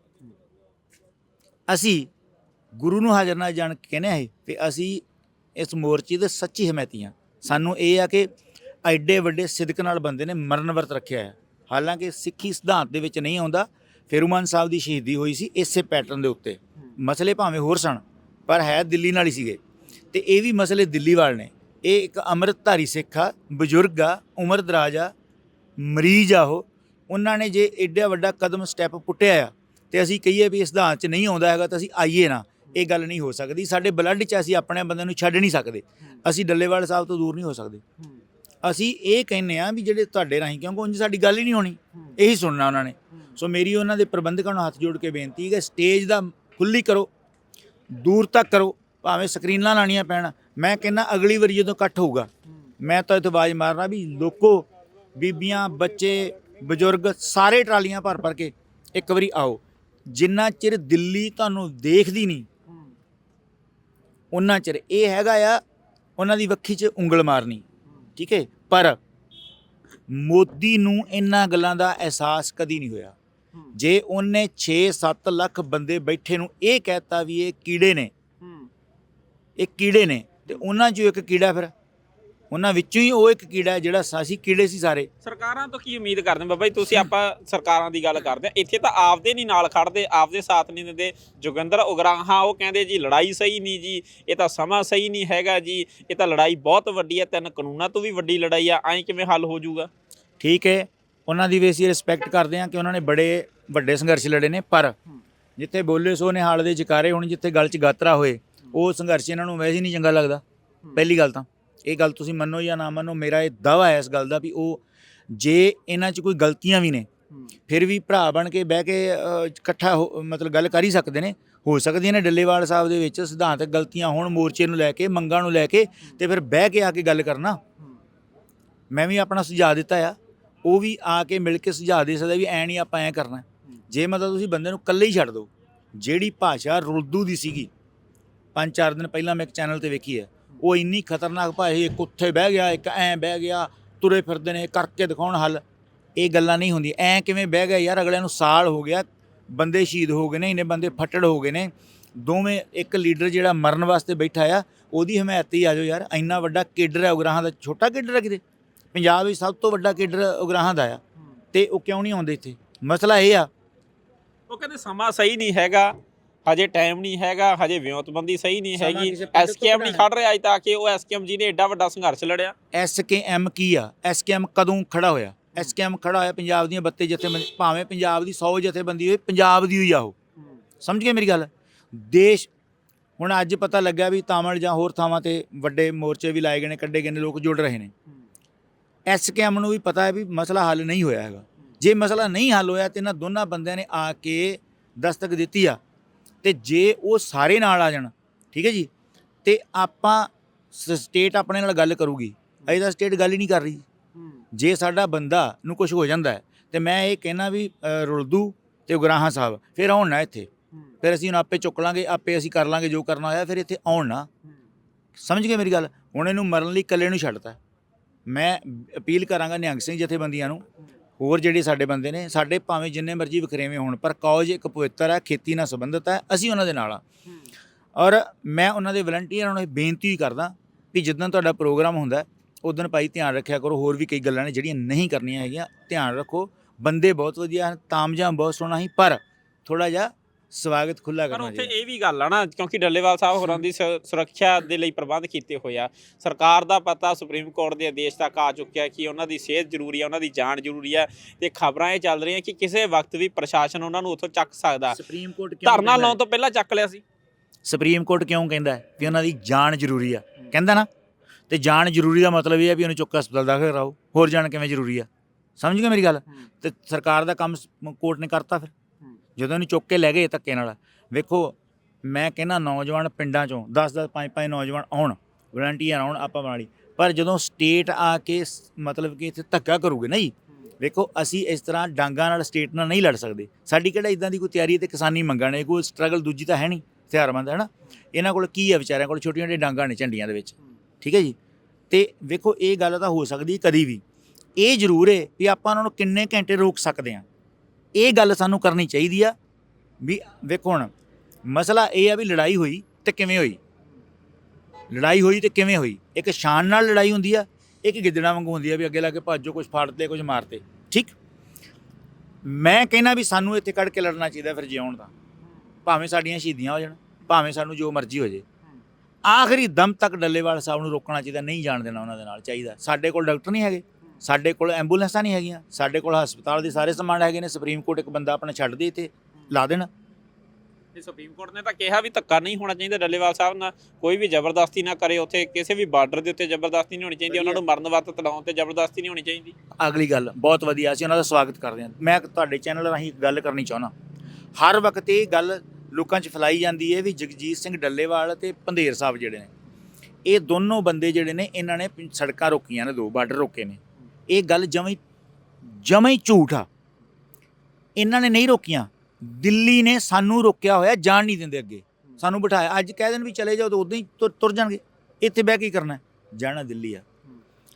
ਅਸੀਂ ਗੁਰੂ ਨੂੰ ਹਾਜ਼ਰ ਨਾ ਜਾਣ ਕੇ ਕਹਿੰਦੇ ਆ ਇਹ ਤੇ ਅਸੀਂ ਇਸ ਮੋਰਚੇ ਦੇ ਸੱਚੀ ਹਮਾਇਤੀ ਹਾਂ। ਸਾਨੂੰ ਇਹ ਆ ਕਿ ਐਡੇ ਵੱਡੇ ਸਿਦਕ ਨਾਲ ਬੰਦੇ ਨੇ ਮਰਨ ਵਰਤ ਰੱਖਿਆ ਹੈ। ਹਾਲਾਂਕਿ ਸਿੱਖੀ ਸਿਧਾਂਤ ਦੇ ਵਿੱਚ ਨਹੀਂ ਆਉਂਦਾ ਫੇਰੂਮਾਨ ਸਾਹਿਬ ਦੀ ਸ਼ਹੀਦੀ ਹੋਈ ਸੀ ਇਸੇ ਪੈਟਰਨ ਦੇ ਉੱਤੇ। ਮਸਲੇ ਭਾਵੇਂ ਹੋਰ ਸਨ ਪਰ ਹੈ ਦਿੱਲੀ ਨਾਲ ਹੀ ਸੀਗੇ। ਤੇ ਇਹ ਵੀ ਮਸਲੇ ਦਿੱਲੀ ਵਾਲ ਨੇ। ਇਹ ਇੱਕ ਅੰਮ੍ਰਿਤਧਾਰੀ ਸਿੱਖ ਆ, ਬਜ਼ੁਰਗ ਆ, ਉਮਰ ਦਰਾਜ ਆ, ਮਰੀਜ਼ ਆ ਉਹ। ਉਹਨਾਂ ਨੇ ਜੇ ਐਡਾ ਵੱਡਾ ਕਦਮ ਸਟੈਪ ਪੁੱਟਿਆ ਆ, ਤੇ ਅਸੀਂ ਕਹੀਏ ਵੀ ਇਸ ਸਿਧਾਂਤ 'ਚ ਨਹੀਂ ਆਉਂਦਾ ਹੈਗਾ ਤਾਂ ਅਸੀਂ ਆਈਏ ਨਾ। ਇਹ ਗੱਲ ਨਹੀਂ ਹੋ ਸਕਦੀ। ਸਾਡੇ ਬਲੱਡ 'ਚ ਅਸੀਂ ਆਪਣੇ ਬੰਦੇ ਨੂੰ ਛੱਡ ਨਹੀਂ ਸਕਦੇ। ਅਸੀਂ ਡੱਲੇਵਾਲ ਸਾਹਿਬ ਤੋਂ ਦੂਰ ਨਹੀਂ ਹੋ ਸਕਦੇ। ਅਸੀਂ ਇਹ ਕਹਿੰਨੇ ਆ ਵੀ ਜਿਹੜੇ ਤੁਹਾਡੇ ਰਾਹੀਂ ਕਿਉਂਕਿ ਉਂਝ ਸਾਡੀ ਗੱਲ ਹੀ ਨਹੀਂ ਹੋਣੀ। ਇਹੀ ਸੁਣਨਾ ਉਹਨਾਂ ਨੇ। ਸੋ ਮੇਰੀ ਉਹਨਾਂ ਦੇ ਪ੍ਰਬੰਧਕਾਂ ਨੂੰ ਹੱਥ ਜੋੜ ਕੇ ਬੇਨਤੀ ਹੈ ਕਿ ਸਟੇਜ ਦਾ ਖੁੱਲੀ ਕਰੋ, ਦੂਰ ਤੱਕ ਕਰੋ, ਭਾਵੇਂ ਸਕਰੀਨਾਂ ਲਾਣੀਆਂ ਪੈਣ। ਮੈਂ ਕਹਿੰਦਾ ਅਗਲੀ ਵਾਰੀ ਜਦੋਂ ਇਕੱਠ ਹੋਊਗਾ, ਮੈਂ ਤਾਂ ਇੱਥੇ ਆਵਾਜ਼ ਮਾਰਨਾ ਵੀ ਲੋਕੋ, ਬੀਬੀਆਂ, ਬੱਚੇ, ਬਜ਼ੁਰਗ ਸਾਰੇ ਟਰਾਲੀਆਂ ਭਰ ਭਰ ਕੇ ਇੱਕ ਵਾਰੀ ਆਓ। ਜਿੰਨਾ ਚਿਰ ਦਿੱਲੀ ਤੁਹਾਨੂੰ ਦੇਖਦੀ ਨਹੀਂ ਉਹਨਾਂ ਚਿਰ। ਇਹ ਹੈਗਾ ਆ, ਉਹਨਾਂ ਦੀ ਵੱਖੀ 'ਚ ਉਂਗਲ ਮਾਰਨੀ, ਠੀਕ ਹੈ? ਪਰ ਮੋਦੀ ਨੂੰ ਇਹਨਾਂ ਗੱਲਾਂ ਦਾ ਅਹਿਸਾਸ ਕਦੀ ਨਹੀਂ ਹੋਇਆ। ਜੇ ਉਹਨੇ 6-7 ਲੱਖ ਬੰਦੇ ਬੈਠੇ ਨੂੰ ਇਹ ਕਹਿਤਾ ਵੀ ਇਹ ਕੀੜੇ ਨੇ, ਇਹ ਕੀੜੇ ਨੇ ਤੇ ਉਹਨਾਂ 'ਚੋਂ ਇੱਕ ਕੀੜਾ ਫਿਰ। ਉਹਨਾਂ ਵਿੱਚੋਂ ਹੀ ਉਹ ਇੱਕ ਕੀੜਾ ਹੈ ਜਿਹੜਾ ਸਾਸੀ ਕੀੜੇ ਸੀ ਸਾਰੇ। ਸਰਕਾਰਾਂ ਤੋਂ ਕੀ ਉਮੀਦ ਕਰਦੇ ਬਾਬਾ ਜੀ? ਤੁਸੀਂ ਆਪਾਂ ਸਰਕਾਰਾਂ ਦੀ ਗੱਲ ਕਰਦੇ ਆ ਇੱਥੇ ਤਾਂ ਆਪਦੇ ਨਹੀਂ ਨਾਲ ਖੜਦੇ ਆਪਦੇ ਸਾਥ ਨਹੀਂ ਦਿੰਦੇ। ਜੋਗਿੰਦਰ ਉਗਰਾਹਾਂ ਉਹ ਕਹਿੰਦੇ ਜੀ ਲੜਾਈ ਸਹੀ ਨਹੀਂ ਜੀ। ਇਹ ਤਾਂ ਸਮਾਂ ਸਹੀ ਨਹੀਂ ਹੈਗਾ ਜੀ। ਇਹ ਤਾਂ ਲੜਾਈ ਬਹੁਤ ਵੱਡੀ ਹੈ। ਤਿੰਨ ਕਾਨੂੰਨਾਂ ਤੋਂ ਵੀ ਵੱਡੀ ਲੜਾਈ ਆ। ਐਂ ਕਿਵੇਂ ਹੱਲ ਹੋ ਜਾਊਗਾ? ਠੀਕ ਹੈ। ਉਹਨਾਂ ਦੀ ਵੀ ਅਸੀਂ ਰਿਸਪੈਕਟ ਕਰਦੇ ਹਾਂ ਕਿ ਉਹਨਾਂ ਨੇ ਬੜੇ ਵੱਡੇ ਸੰਘਰਸ਼ ਲੜੇ ਨੇ। ਪਰ ਜਿੱਥੇ ਬੋਲੇ ਸੋ ਨੇ ਹਾਲ ਦੇ ਜਕਾਰੇ ਹੁਣ ਜਿੱਥੇ ਗੱਲ 'ਚ ਗਾਤਰਾ ਹੋਏ ਉਹ ਸੰਘਰਸ਼ ਇਹਨਾਂ ਨੂੰ ਵੈਸੇ ਹੀ ਨਹੀਂ ਚੰਗਾ ਲੱਗਦਾ। ਪਹਿਲੀ ਗੱਲ ਤਾਂ, ਇਹ ਗੱਲ ਤੁਸੀਂ ਮੰਨੋ ਜਾਂ ਨਾ ਮੰਨੋ, ਮੇਰਾ ਇਹ ਦਾਵਾ ਹੈ ਇਸ ਗੱਲ ਦਾ ਵੀ ਉਹ ਜੇ ਇਹਨਾਂ 'ਚ ਕੋਈ ਗਲਤੀਆਂ ਵੀ ਨੇ, ਫਿਰ ਵੀ ਭਰਾ ਬਣ ਕੇ ਬਹਿ ਕੇ ਇਕੱਠਾ ਹੋ- ਮਤਲਬ ਗੱਲ ਕਰ ਹੀ ਸਕਦੇ ਨੇ। ਹੋ ਸਕਦੀਆਂ ਨੇ ਡੱਲੇਵਾਲ ਸਾਹਿਬ ਦੇ ਵਿੱਚ ਸਿਧਾਂਤਕ ਗਲਤੀਆਂ ਹੋਣ, ਮੋਰਚੇ ਨੂੰ ਲੈ ਕੇ, ਮੰਗਾਂ ਨੂੰ ਲੈ ਕੇ ਤੇ ਫਿਰ ਬਹਿ ਕੇ ਆ ਕੇ ਗੱਲ ਕਰਨਾ। ਮੈਂ ਵੀ ਆਪਣਾ ਸੁਝਾਅ ਦਿੱਤਾ ਆ। ਉਹ ਵੀ ਆ ਕੇ ਮਿਲ ਕੇ ਸੁਝਾਅ ਦੇ ਸਕਦਾ ਵੀ ਐ ਨਹੀਂ ਆਪਾਂ ਐ ਕਰਨਾ। ਜੇ ਮਤਲਬ ਤੁਸੀਂ ਬੰਦੇ ਨੂੰ ਇਕੱਲੇ ਹੀ ਛੱਡ ਦਿਓ, ਜਿਹੜੀ ਭਾਸ਼ਾ ਰੁਲਦੂ ਦੀ ਸੀਗੀ ਪੰਜ ਚਾਰ ਦਿਨ ਪਹਿਲਾਂ ਮੈਂ ਇੱਕ ਚੈਨਲ ਤੇ ਵੇਖੀ ਹੈ। ਉਹ ਇੰਨੀ ਖਤਰਨਾਕ ਭਾਸ਼ਾ ਇੱਕ ਉੱਥੇ ਬਹਿ ਗਿਆ, ਇੱਕ ਐ ਬਹਿ ਗਿਆ, ਤੁਰੇ ਫਿਰਦੇ ਨੇ, ਕਰਕੇ ਦਿਖਾਉਣ ਹੱਲ। ਇਹ ਗੱਲਾਂ ਨਹੀਂ ਹੁੰਦੀਆਂ। ਐ ਕਿਵੇਂ ਬਹਿ ਗਿਆ ਯਾਰ, ਅਗਲਿਆਂ ਨੂੰ ਸਾਲ ਹੋ ਗਿਆ, ਬੰਦੇ ਸ਼ਹੀਦ ਹੋ ਗਏ ਨੇ, ਇੰਨੇ ਬੰਦੇ ਫੱਟੜ ਹੋ ਗਏ ਨੇ। ਦੋਵੇਂ ਇੱਕ ਲੀਡਰ ਜਿਹੜਾ ਮਰਨ ਵਾਸਤੇ ਬੈਠਾ ਆ, ਉਹਦੀ ਹਮਾਇਤ ਹੀ ਆ ਜਾਓ ਯਾਰ, ਇੰਨਾ ਵੱਡਾ ਕੇਡਰ ਹੈ ਉਗਰਾਹਾਂ ਦਾ, ਛੋਟਾ ਕੇਡਰ ਹੈ ਕਿਤੇ? ਪੰਜਾਬ ਵਿੱਚ ਸਭ ਤੋਂ ਵੱਡਾ ਕੇਡਰ ਉਗਰਾਹਾਂ ਦਾ ਆ। ਤੇ ਉਹ ਕਿਉਂ ਨਹੀਂ ਆਉਂਦੇ ਇੱਥੇ? ਮਸਲਾ ਇਹ ਆ। ਉਹ ਕਹਿੰਦੇ ਸਮਾਂ ਸਹੀ ਨਹੀਂ ਹੈਗਾ। ਹਜੇ ਟਾਈਮ ਨਹੀਂ ਹੈਗਾ ਹਜੇ ਵਿਉਂਤਬੰਦੀ ਸਹੀ ਨਹੀਂ ਹੈਗੀ। ਐਸਕੇਐਮ ਨਹੀਂ ਖੜ ਰਿਹਾ ਅਜ ਤੱਕ ਕਿ ਉਹ ਐਸਕੇਐਮ ਜੀ ਨੇ ਐਡਾ ਵੱਡਾ ਸੰਘਰਸ਼ ਲੜਿਆ। ਐਸਕੇਐਮ ਕੀ ਆ? ਐਸਕੇਐਮ ਕਦੋਂ ਖੜਾ ਹੋਇਆ? ਐਸਕੇਐਮ ਖੜਾ ਹੋਇਆ ਪੰਜਾਬ ਦੀਆਂ 32 ਜਥੇਬੰਦੀ ਭਾਵੇਂ ਪੰਜਾਬ ਦੀ 100 ਜਥੇਬੰਦੀ ਹੋਏ ਪੰਜਾਬ ਦੀ ਹੋਈ ਆ ਉਹ। ਸਮਝ ਗਏ ਮੇਰੀ ਗੱਲ? ਦੇਸ਼ ਹੁਣ ਅੱਜ ਪਤਾ ਲੱਗਾ ਵੀ ਤਾਮਿਲ ਜਾਂ ਹੋਰ ਥਾਵਾਂ ਤੇ ਵੱਡੇ ਮੋਰਚੇ ਵੀ ਲਾਏ ਗਏ ਨੇ ਕੱਢੇ ਗਏ ਨੇ ਲੋਕ ਜੁੜ ਰਹੇ ਨੇ। ਐਸਕੇਐਮ ਨੂੰ ਵੀ ਪਤਾ ਹੈ ਵੀ ਮਸਲਾ ਹੱਲ ਨਹੀਂ ਹੋਇਆ ਹੈਗਾ। ਜੇ ਮਸਲਾ ਨਹੀਂ ਹੱਲ ਹੋਇਆ ਤੇ ਇਹਨਾਂ ਦੋਨਾਂ ਬੰਦਿਆਂ ਨੇ ਆ ਕੇ ਦਸਤਕ ਦਿੱਤੀ ਆ। ਤੇ ਜੇ ਉਹ ਸਾਰੇ ਨਾਲ ਆ ਜਾਣ ਠੀਕ ਹੈ ਜੀ ਤੇ ਆਪਾਂ ਸਟੇਟ ਆਪਣੇ ਨਾਲ ਗੱਲ ਕਰੂਗੀ। ਅਜੇ ਤਾਂ ਸਟੇਟ ਗੱਲ ਹੀ ਨਹੀਂ ਕਰ ਰਹੀ। ਜੇ ਸਾਡਾ ਬੰਦਾ ਨੂੰ ਕੁਝ ਹੋ ਜਾਂਦਾ ਹੈ ਤੇ ਮੈਂ ਇਹ ਕਹਿਣਾ ਵੀ ਰੁਲਦੂ ਤੇ ਉਗਰਾਹਾਂ ਸਾਹਿਬ ਫਿਰ ਆਉਣ ਨਾ ਇੱਥੇ। ਫਿਰ ਅਸੀਂ ਉਹਨੂੰ ਆਪੇ ਚੁੱਕ ਲਾਂਗੇ ਆਪੇ ਅਸੀਂ ਕਰ ਲਾਂਗੇ ਜੋ ਕਰਨਾ ਹੋਇਆ ਫਿਰ ਇੱਥੇ ਆਉਣ ਨਾ। ਸਮਝ ਗਏ ਮੇਰੀ ਗੱਲ? ਹੁਣ ਇਹਨੂੰ ਮਰਨ ਲਈ ਇਕੱਲੇ ਨੂੰ ਛੱਡਤਾ। ਮੈਂ ਅਪੀਲ ਕਰਾਂਗਾ ਨਿਹੰਗ ਸਿੰਘ ਜਥੇਬੰਦੀਆਂ ਨੂੰ ਹੋਰ ਜਿਹੜੇ ਸਾਡੇ ਬੰਦੇ ਨੇ, ਸਾਡੇ ਭਾਵੇਂ ਜਿੰਨੇ ਮਰਜ਼ੀ ਵਖਰੇਵੇਂ ਹੋਣ, ਪਰ ਕਾਜ ਇੱਕ ਪਵਿੱਤਰ ਹੈ, ਖੇਤੀ ਨਾਲ ਸੰਬੰਧਿਤ ਹੈ, ਅਸੀਂ ਉਹਨਾਂ ਦੇ ਨਾਲ ਆ ਔਰ ਮੈਂ ਉਹਨਾਂ ਦੇ ਵਲੰਟੀਅਰਾਂ ਨੂੰ ਇਹ ਬੇਨਤੀ ਵੀ ਕਰਦਾ ਵੀ ਜਿੱਦਾਂ ਤੁਹਾਡਾ ਪ੍ਰੋਗਰਾਮ ਹੁੰਦਾ ਉਦੋਂ ਭਾਈ ਧਿਆਨ ਰੱਖਿਆ ਕਰੋ, ਹੋਰ ਵੀ ਕਈ ਗੱਲਾਂ ਨੇ ਜਿਹੜੀਆਂ ਨਹੀਂ ਕਰਨੀਆਂ ਹੈਗੀਆਂ, ਧਿਆਨ ਰੱਖੋ। ਬੰਦੇ ਬਹੁਤ ਵਧੀਆ ਹਨ, ਤਾਮਝਾਮ ਬਹੁਤ ਸੋਹਣਾ ਹੀ ਪਰ ਥੋੜਾ ਜਿਹਾ ਸਵਾਗਤ ਖੁੱਲਾ ਪਰ ਕਰਨਾ ਉੱਥੇ ਇਹ ਵੀ ਗੱਲ ਆ ਨਾ ਕਿਉਂਕਿ ਡੱਲੇਵਾਲ ਸਾਹਿਬ ਹੋਰਾਂ ਦੀ ਸੁ- ਸੁਰੱਖਿਆ ਦੇ ਲਈ ਪ੍ਰਬੰਧ ਕੀਤੇ ਹੋਏ ਆ। ਸਰਕਾਰ ਦਾ ਪਤਾ ਸੁਪਰੀਮ ਕੋਰਟ ਦੇ ਆਦੇਸ਼ ਤੱਕ ਆ ਚੁੱਕਿਆ ਕਿ ਉਹਨਾਂ ਦੀ ਸਿਹਤ ਜ਼ਰੂਰੀ ਆ ਉਹਨਾਂ ਦੀ ਜਾਨ ਜ਼ਰੂਰੀ ਆ ਤੇ ਖਬਰਾਂ ਇਹ ਚੱਲ ਰਹੀਆਂ ਕਿ ਕਿਸੇ ਵਕਤ ਵੀ ਪ੍ਰਸ਼ਾਸਨ ਉਹਨਾਂ ਨੂੰ ਉੱਥੋਂ ਚੱਕ ਸਕਦਾ। ਸੁਪਰੀਮ ਕੋਰਟ ਕਿਉਂ ਧਰਨਾ ਕਹਿੰਦਾ ਲਾਉਣ? ਤੋਂ ਪਹਿਲਾਂ ਚੱਕ ਲਿਆ ਸੀ। ਸੁਪਰੀਮ ਕੋਰਟ ਕਿਉਂ ਕਹਿੰਦਾ ਹੈ? ਵੀ ਉਹਨਾਂ ਦੀ ਜਾਨ ਜ਼ਰੂਰੀ ਆ। ਕਹਿੰਦਾ ਨਾ ਤੇ ਜਾਨ ਜ਼ਰੂਰੀ ਦਾ ਮਤਲਬ ਇਹ ਹੈ ਵੀ ਉਹਨੂੰ ਚੁੱਕ ਕੇ ਹਸਪਤਾਲ ਦਾਖਲ ਕਰਾਓ। ਹੋਰ ਜਾਨ ਕਿਵੇਂ ਜ਼ਰੂਰੀ ਆ? ਸਮਝ ਗਏ ਮੇਰੀ ਗੱਲ? ਤੇ ਸਰਕਾਰ ਦਾ ਕੰਮ ਸ- ਕੋਰਟ ਨੇ ਕਰਤਾ ਫਿਰ। ਜਦੋਂ ਇਹਨੂੰ ਚੁੱਕ ਕੇ ਲੈ ਗਏ ਧੱਕੇ ਨਾਲ, ਵੇਖੋ, ਮੈਂ ਕਹਿੰਦਾ ਨੌਜਵਾਨ ਪਿੰਡਾਂ ਚੋਂ 10 10 5 5 ਨੌਜਵਾਨ ਆਉਣ ਵਲੰਟੀਅਰ ਆਉਣ ਆਪਾਂ ਵਾਲੀ, ਪਰ ਜਦੋਂ ਸਟੇਟ ਆ ਕੇ ਮਤਲਬ ਕਿ ਇੱਥੇ ਧੱਕਾ ਕਰੂਗੇ ਨਾ ਜੀ ਵੇਖੋ, ਅਸੀਂ ਇਸ ਤਰ੍ਹਾਂ ਡਾਂਗਾ ਨਾਲ ਸਟੇਟ ਨਾਲ ਨਹੀਂ ਲੜ ਸਕਦੇ। ਸਾਡੀ ਕਿਹੜਾ ਇਦਾਂ ਦੀ ਕੋਈ ਤਿਆਰੀ ਤੇ ਕਿਸਾਨੀ ਮੰਗਾਂ ਨੇ, ਕੋਈ ਸਟਰਗਲ ਦੂਜੀ ਤਾਂ ਹੈ ਨਹੀਂ, ਹਥਿਆਰਬੰਦ, ਹੈ ਨਾ? ਇਹਨਾਂ ਕੋਲ ਕੀ ਹੈ ਵਿਚਾਰਿਆਂ ਕੋਲ? ਛੋਟੀਆਂ ਛੋਟੀਆਂ ਡਾਂਗਾਂ ਨੇ ਝੰਡੀਆਂ ਦੇ ਵਿੱਚ, ਠੀਕ ਹੈ ਜੀ? ਤੇ ਵੇਖੋ, ਇਹ ਗੱਲ ਤਾਂ ਹੋ ਸਕਦੀ ਕਦੀ ਵੀ। ਇਹ ਜ਼ਰੂਰ ਹੈ ਵੀ ਆਪਾਂ ਉਹਨਾਂ ਨੂੰ ਕਿੰਨੇ ਘੰਟੇ ਰੋਕ ਸਕਦੇ ਆ ਇਹ ਗੱਲ ਸਾਨੂੰ ਕਰਨੀ ਚਾਹੀਦੀ ਆ ਵੀ ਵੇਖੋ ਹੁਣ, ਮਸਲਾ ਇਹ ਆ ਵੀ ਲੜਾਈ ਹੋਈ ਤੇ ਕਿਵੇਂ ਹੋਈ? ਲੜਾਈ ਹੋਈ ਤੇ ਕਿਵੇਂ ਹੋਈ? ਇੱਕ ਸ਼ਾਨ ਨਾਲ ਲੜਾਈ ਹੁੰਦੀ ਆ, ਇੱਕ ਗਿੱਦੜਾਂ ਵਾਂਗੂ ਹੁੰਦੀ ਆ ਵੀ ਅੱਗੇ ਲਾ ਕੇ ਭੱਜੋ ਕੁਝ ਫਾੜਦੇ ਕੁਝ ਮਾਰਦੇ ਠੀਕ? ਮੈਂ ਕਹਿੰਦਾ ਵੀ ਸਾਨੂੰ ਇੱਥੇ ਕੱਢ ਕੇ ਲੜਨਾ ਚਾਹੀਦਾ ਫਿਰ ਜਿਉਣ ਦਾ। ਭਾਵੇਂ ਸਾਡੀਆਂ ਸ਼ਹੀਦੀਆਂ ਹੋ ਜਾਣ, ਭਾਵੇਂ ਸਾਨੂੰ ਜੋ ਮਰਜ਼ੀ ਹੋ ਜੇ। ਆਖਰੀ ਦਮ ਤੱਕ ਡੱਲੇਵਾਲ ਸਾਹਿਬ ਨੂੰ ਰੋਕਣਾ ਚਾਹੀਦਾ, ਨਹੀਂ ਜਾਣ ਦੇਣਾ ਉਹਨਾਂ ਦੇ ਨਾਲ ਚਾਹੀਦਾ। ਸਾਡੇ ਕੋਲ ਡਾਕਟਰ ਨਹੀਂ ਹੈਗੇ। ਸਾਡੇ ਕੋਲ ਐਂਬੂਲੈਂਸਾਂ ਨਹੀਂ ਹੈਗੀਆਂ ਸਾਡੇ ਕੋਲ ਹਸਪਤਾਲ ਦੇ ਸਾਰੇ ਸਮਾਨ ਹੈਗੇ ਨੇ ਸੁਪਰੀਮ ਕੋਰਟ ਇੱਕ ਬੰਦਾ ਆਪਣਾ ਛੱਡ ਦੇ ਤੇ ਲਾ ਦੇਣ। ਤੇ ਸੁਪਰੀਮ ਕੋਰਟ ਨੇ ਤਾਂ ਕਿਹਾ ਵੀ ਧੱਕਾ ਨਹੀਂ ਹੋਣਾ ਚਾਹੀਦਾ ਡੱਲੇਵਾਲ ਸਾਹਿਬ ਨਾਲ ਕੋਈ ਵੀ ਜ਼ਬਰਦਸਤੀ ਨਾ ਕਰੇ ਉੱਥੇ ਕਿਸੇ ਵੀ ਬਾਰਡਰ ਦੇ ਉੱਤੇ ਜ਼ਬਰਦਸਤੀ ਨਹੀਂ ਹੋਣੀ ਚਾਹੀਦੀ ਉਹਨਾਂ ਨੂੰ ਮਰਨ ਵਰਤ ਤੜਾਉਣ ਤੇ ਜ਼ਬਰਦਸਤੀ ਨਹੀਂ ਹੋਣੀ ਚਾਹੀਦੀ। ਅਗਲੀ ਗੱਲ ਬਹੁਤ ਵਧੀਆ ਅਸੀਂ ਉਹਨਾਂ ਦਾ ਸਵਾਗਤ ਕਰਦੇ ਹਾਂ। ਮੈਂ ਤੁਹਾਡੇ ਚੈਨਲ ਰਾਹੀਂ ਇੱਕ ਗੱਲ ਕਰਨੀ ਚਾਹੁੰਦਾ। ਹਰ ਵਕਤ ਇਹ ਗੱਲ ਲੋਕਾਂ 'ਚ ਫੈਲਾਈ ਜਾਂਦੀ ਹੈ ਵੀ ਜਗਜੀਤ ਸਿੰਘ ਡੱਲੇਵਾਲ ਤੇ ਪੰਧੇਰ ਸਾਹਿਬ ਜਿਹੜੇ ਨੇ ਇਹ ਦੋਨੋਂ ਬੰਦੇ ਜਿਹੜੇ ਨੇ ਇਹਨਾਂ ਨੇ ਸੜਕਾਂ ਰੋਕੀਆਂ ਨੇ ਦੋ ਬਾਰਡਰ ਰੋਕੇ ਨੇ। ਇਹ ਗੱਲ ਜਮਾਂ ਹੀ ਝੂਠ ਆ। ਇਹਨਾਂ ਨੇ ਨਹੀਂ ਰੋਕੀਆਂ। ਦਿੱਲੀ ਨੇ ਸਾਨੂੰ ਰੋਕਿਆ ਹੋਇਆ, ਜਾਣ ਨਹੀਂ ਦਿੰਦੇ ਅੱਗੇ। ਸਾਨੂੰ ਬਿਠਾਇਆ। ਅੱਜ ਕਹਿ ਦੇਣ ਵੀ ਚਲੇ ਜਾਓ ਤਾਂ ਉਦੋਂ ਹੀ ਤੁਰ- ਤੁਰ ਜਾਣਗੇ। ਇੱਥੇ ਬਹਿ ਕੇ ਕੀ ਕਰਨਾ ਜਾਣਾ ਦਿੱਲੀ ਆ।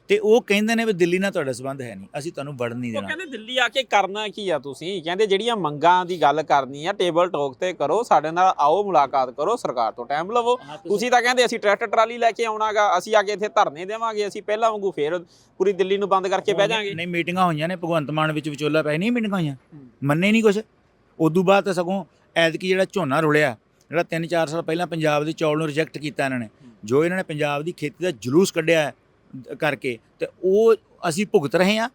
ਤੇ ਉਹ ਕਹਿੰਦੇ ਨੇ ਵੀ ਦਿੱਲੀ ਨਾਲ ਤੁਹਾਡਾ ਸੰਬੰਧ ਹੈ ਨਹੀਂ ਅਸੀਂ ਤੁਹਾਨੂੰ ਵੜਨ ਨਹੀਂ ਉਹ ਦੇਣਾ। ਕਹਿੰਦੇ ਦਿੱਲੀ ਆ ਕੇ ਕਰਨਾ ਕੀ ਆ ਤੁਸੀਂ? ਕਹਿੰਦੇ ਜਿਹੜੀਆਂ ਮੰਗਾਂ ਦੀ ਗੱਲ ਕਰਨੀ ਆ ਟੇਬਲ ਟਾਕ ਤੇ ਕਰੋ ਸਾਡੇ ਨਾਲ ਆਓ ਮੁਲਾਕਾਤ ਕਰੋ ਸਰਕਾਰ ਤੋਂ ਟਾਈਮ ਲਵੋ। ਤੁਸੀਂ ਤਾਂ ਕਹਿੰਦੇ ਅਸੀਂ ਟਰੈਕਟਰ ਟਰਾਲੀ ਲੈ ਕੇ ਆਉਣਾਗਾ ਅਸੀਂ ਆ ਕੇ ਇੱਥੇ ਧਰਨੇ ਦੇਵਾਂਗੇ ਅਸੀਂ ਪਹਿਲਾਂ ਵਾਂਗੂ ਫੇਰ ਪੂਰੀ ਦਿੱਲੀ ਨੂੰ ਬੰਦ ਕਰਕੇ ਬਹਿ ਜਾਾਂਗੇ। ਨਹੀਂ ਮੀਟਿੰਗਾਂ ਹੋਈਆਂ ਨੇ ਭਗਵੰਤ ਮਾਨ ਵਿੱਚ ਵਿਚੋਲਾ ਪੈ ਨਹੀਂ ਮੀਟਿੰਗਾਂ ਹੋਈਆਂ? ਹੂੰ। ਮੰਨੇ ਨਹੀਂ ਕੁਛ? ਉਦੋਂ ਬਾਅਦ ਤਾਂ ਸਗੋਂ ਐਤਕੀ ਜਿਹੜਾ ਝੋਨਾ ਰੁਲਿਆ ਜਿਹੜਾ 3-4 ਸਾਲ ਪਹਿਲਾਂ ਪੰਜਾਬ ਦੇ ਚੌਲ ਨੂੰ ਰਿਜੈਕਟ ਕੀਤਾ ਇਹਨਾਂ ਨੇ ਜੋ ਇਹਨਾਂ ਨੇ ਪੰਜਾਬ ਦੀ ਖੇਤੀ ਦਾ ਜਲੂਸ ਕੱਢਿਆ ਹੈ, ਕਰਕੇ ਤੇ ਉਹ ਅਸੀਂ ਭੁਗਤ ਰਹੇ ਹਾਂ।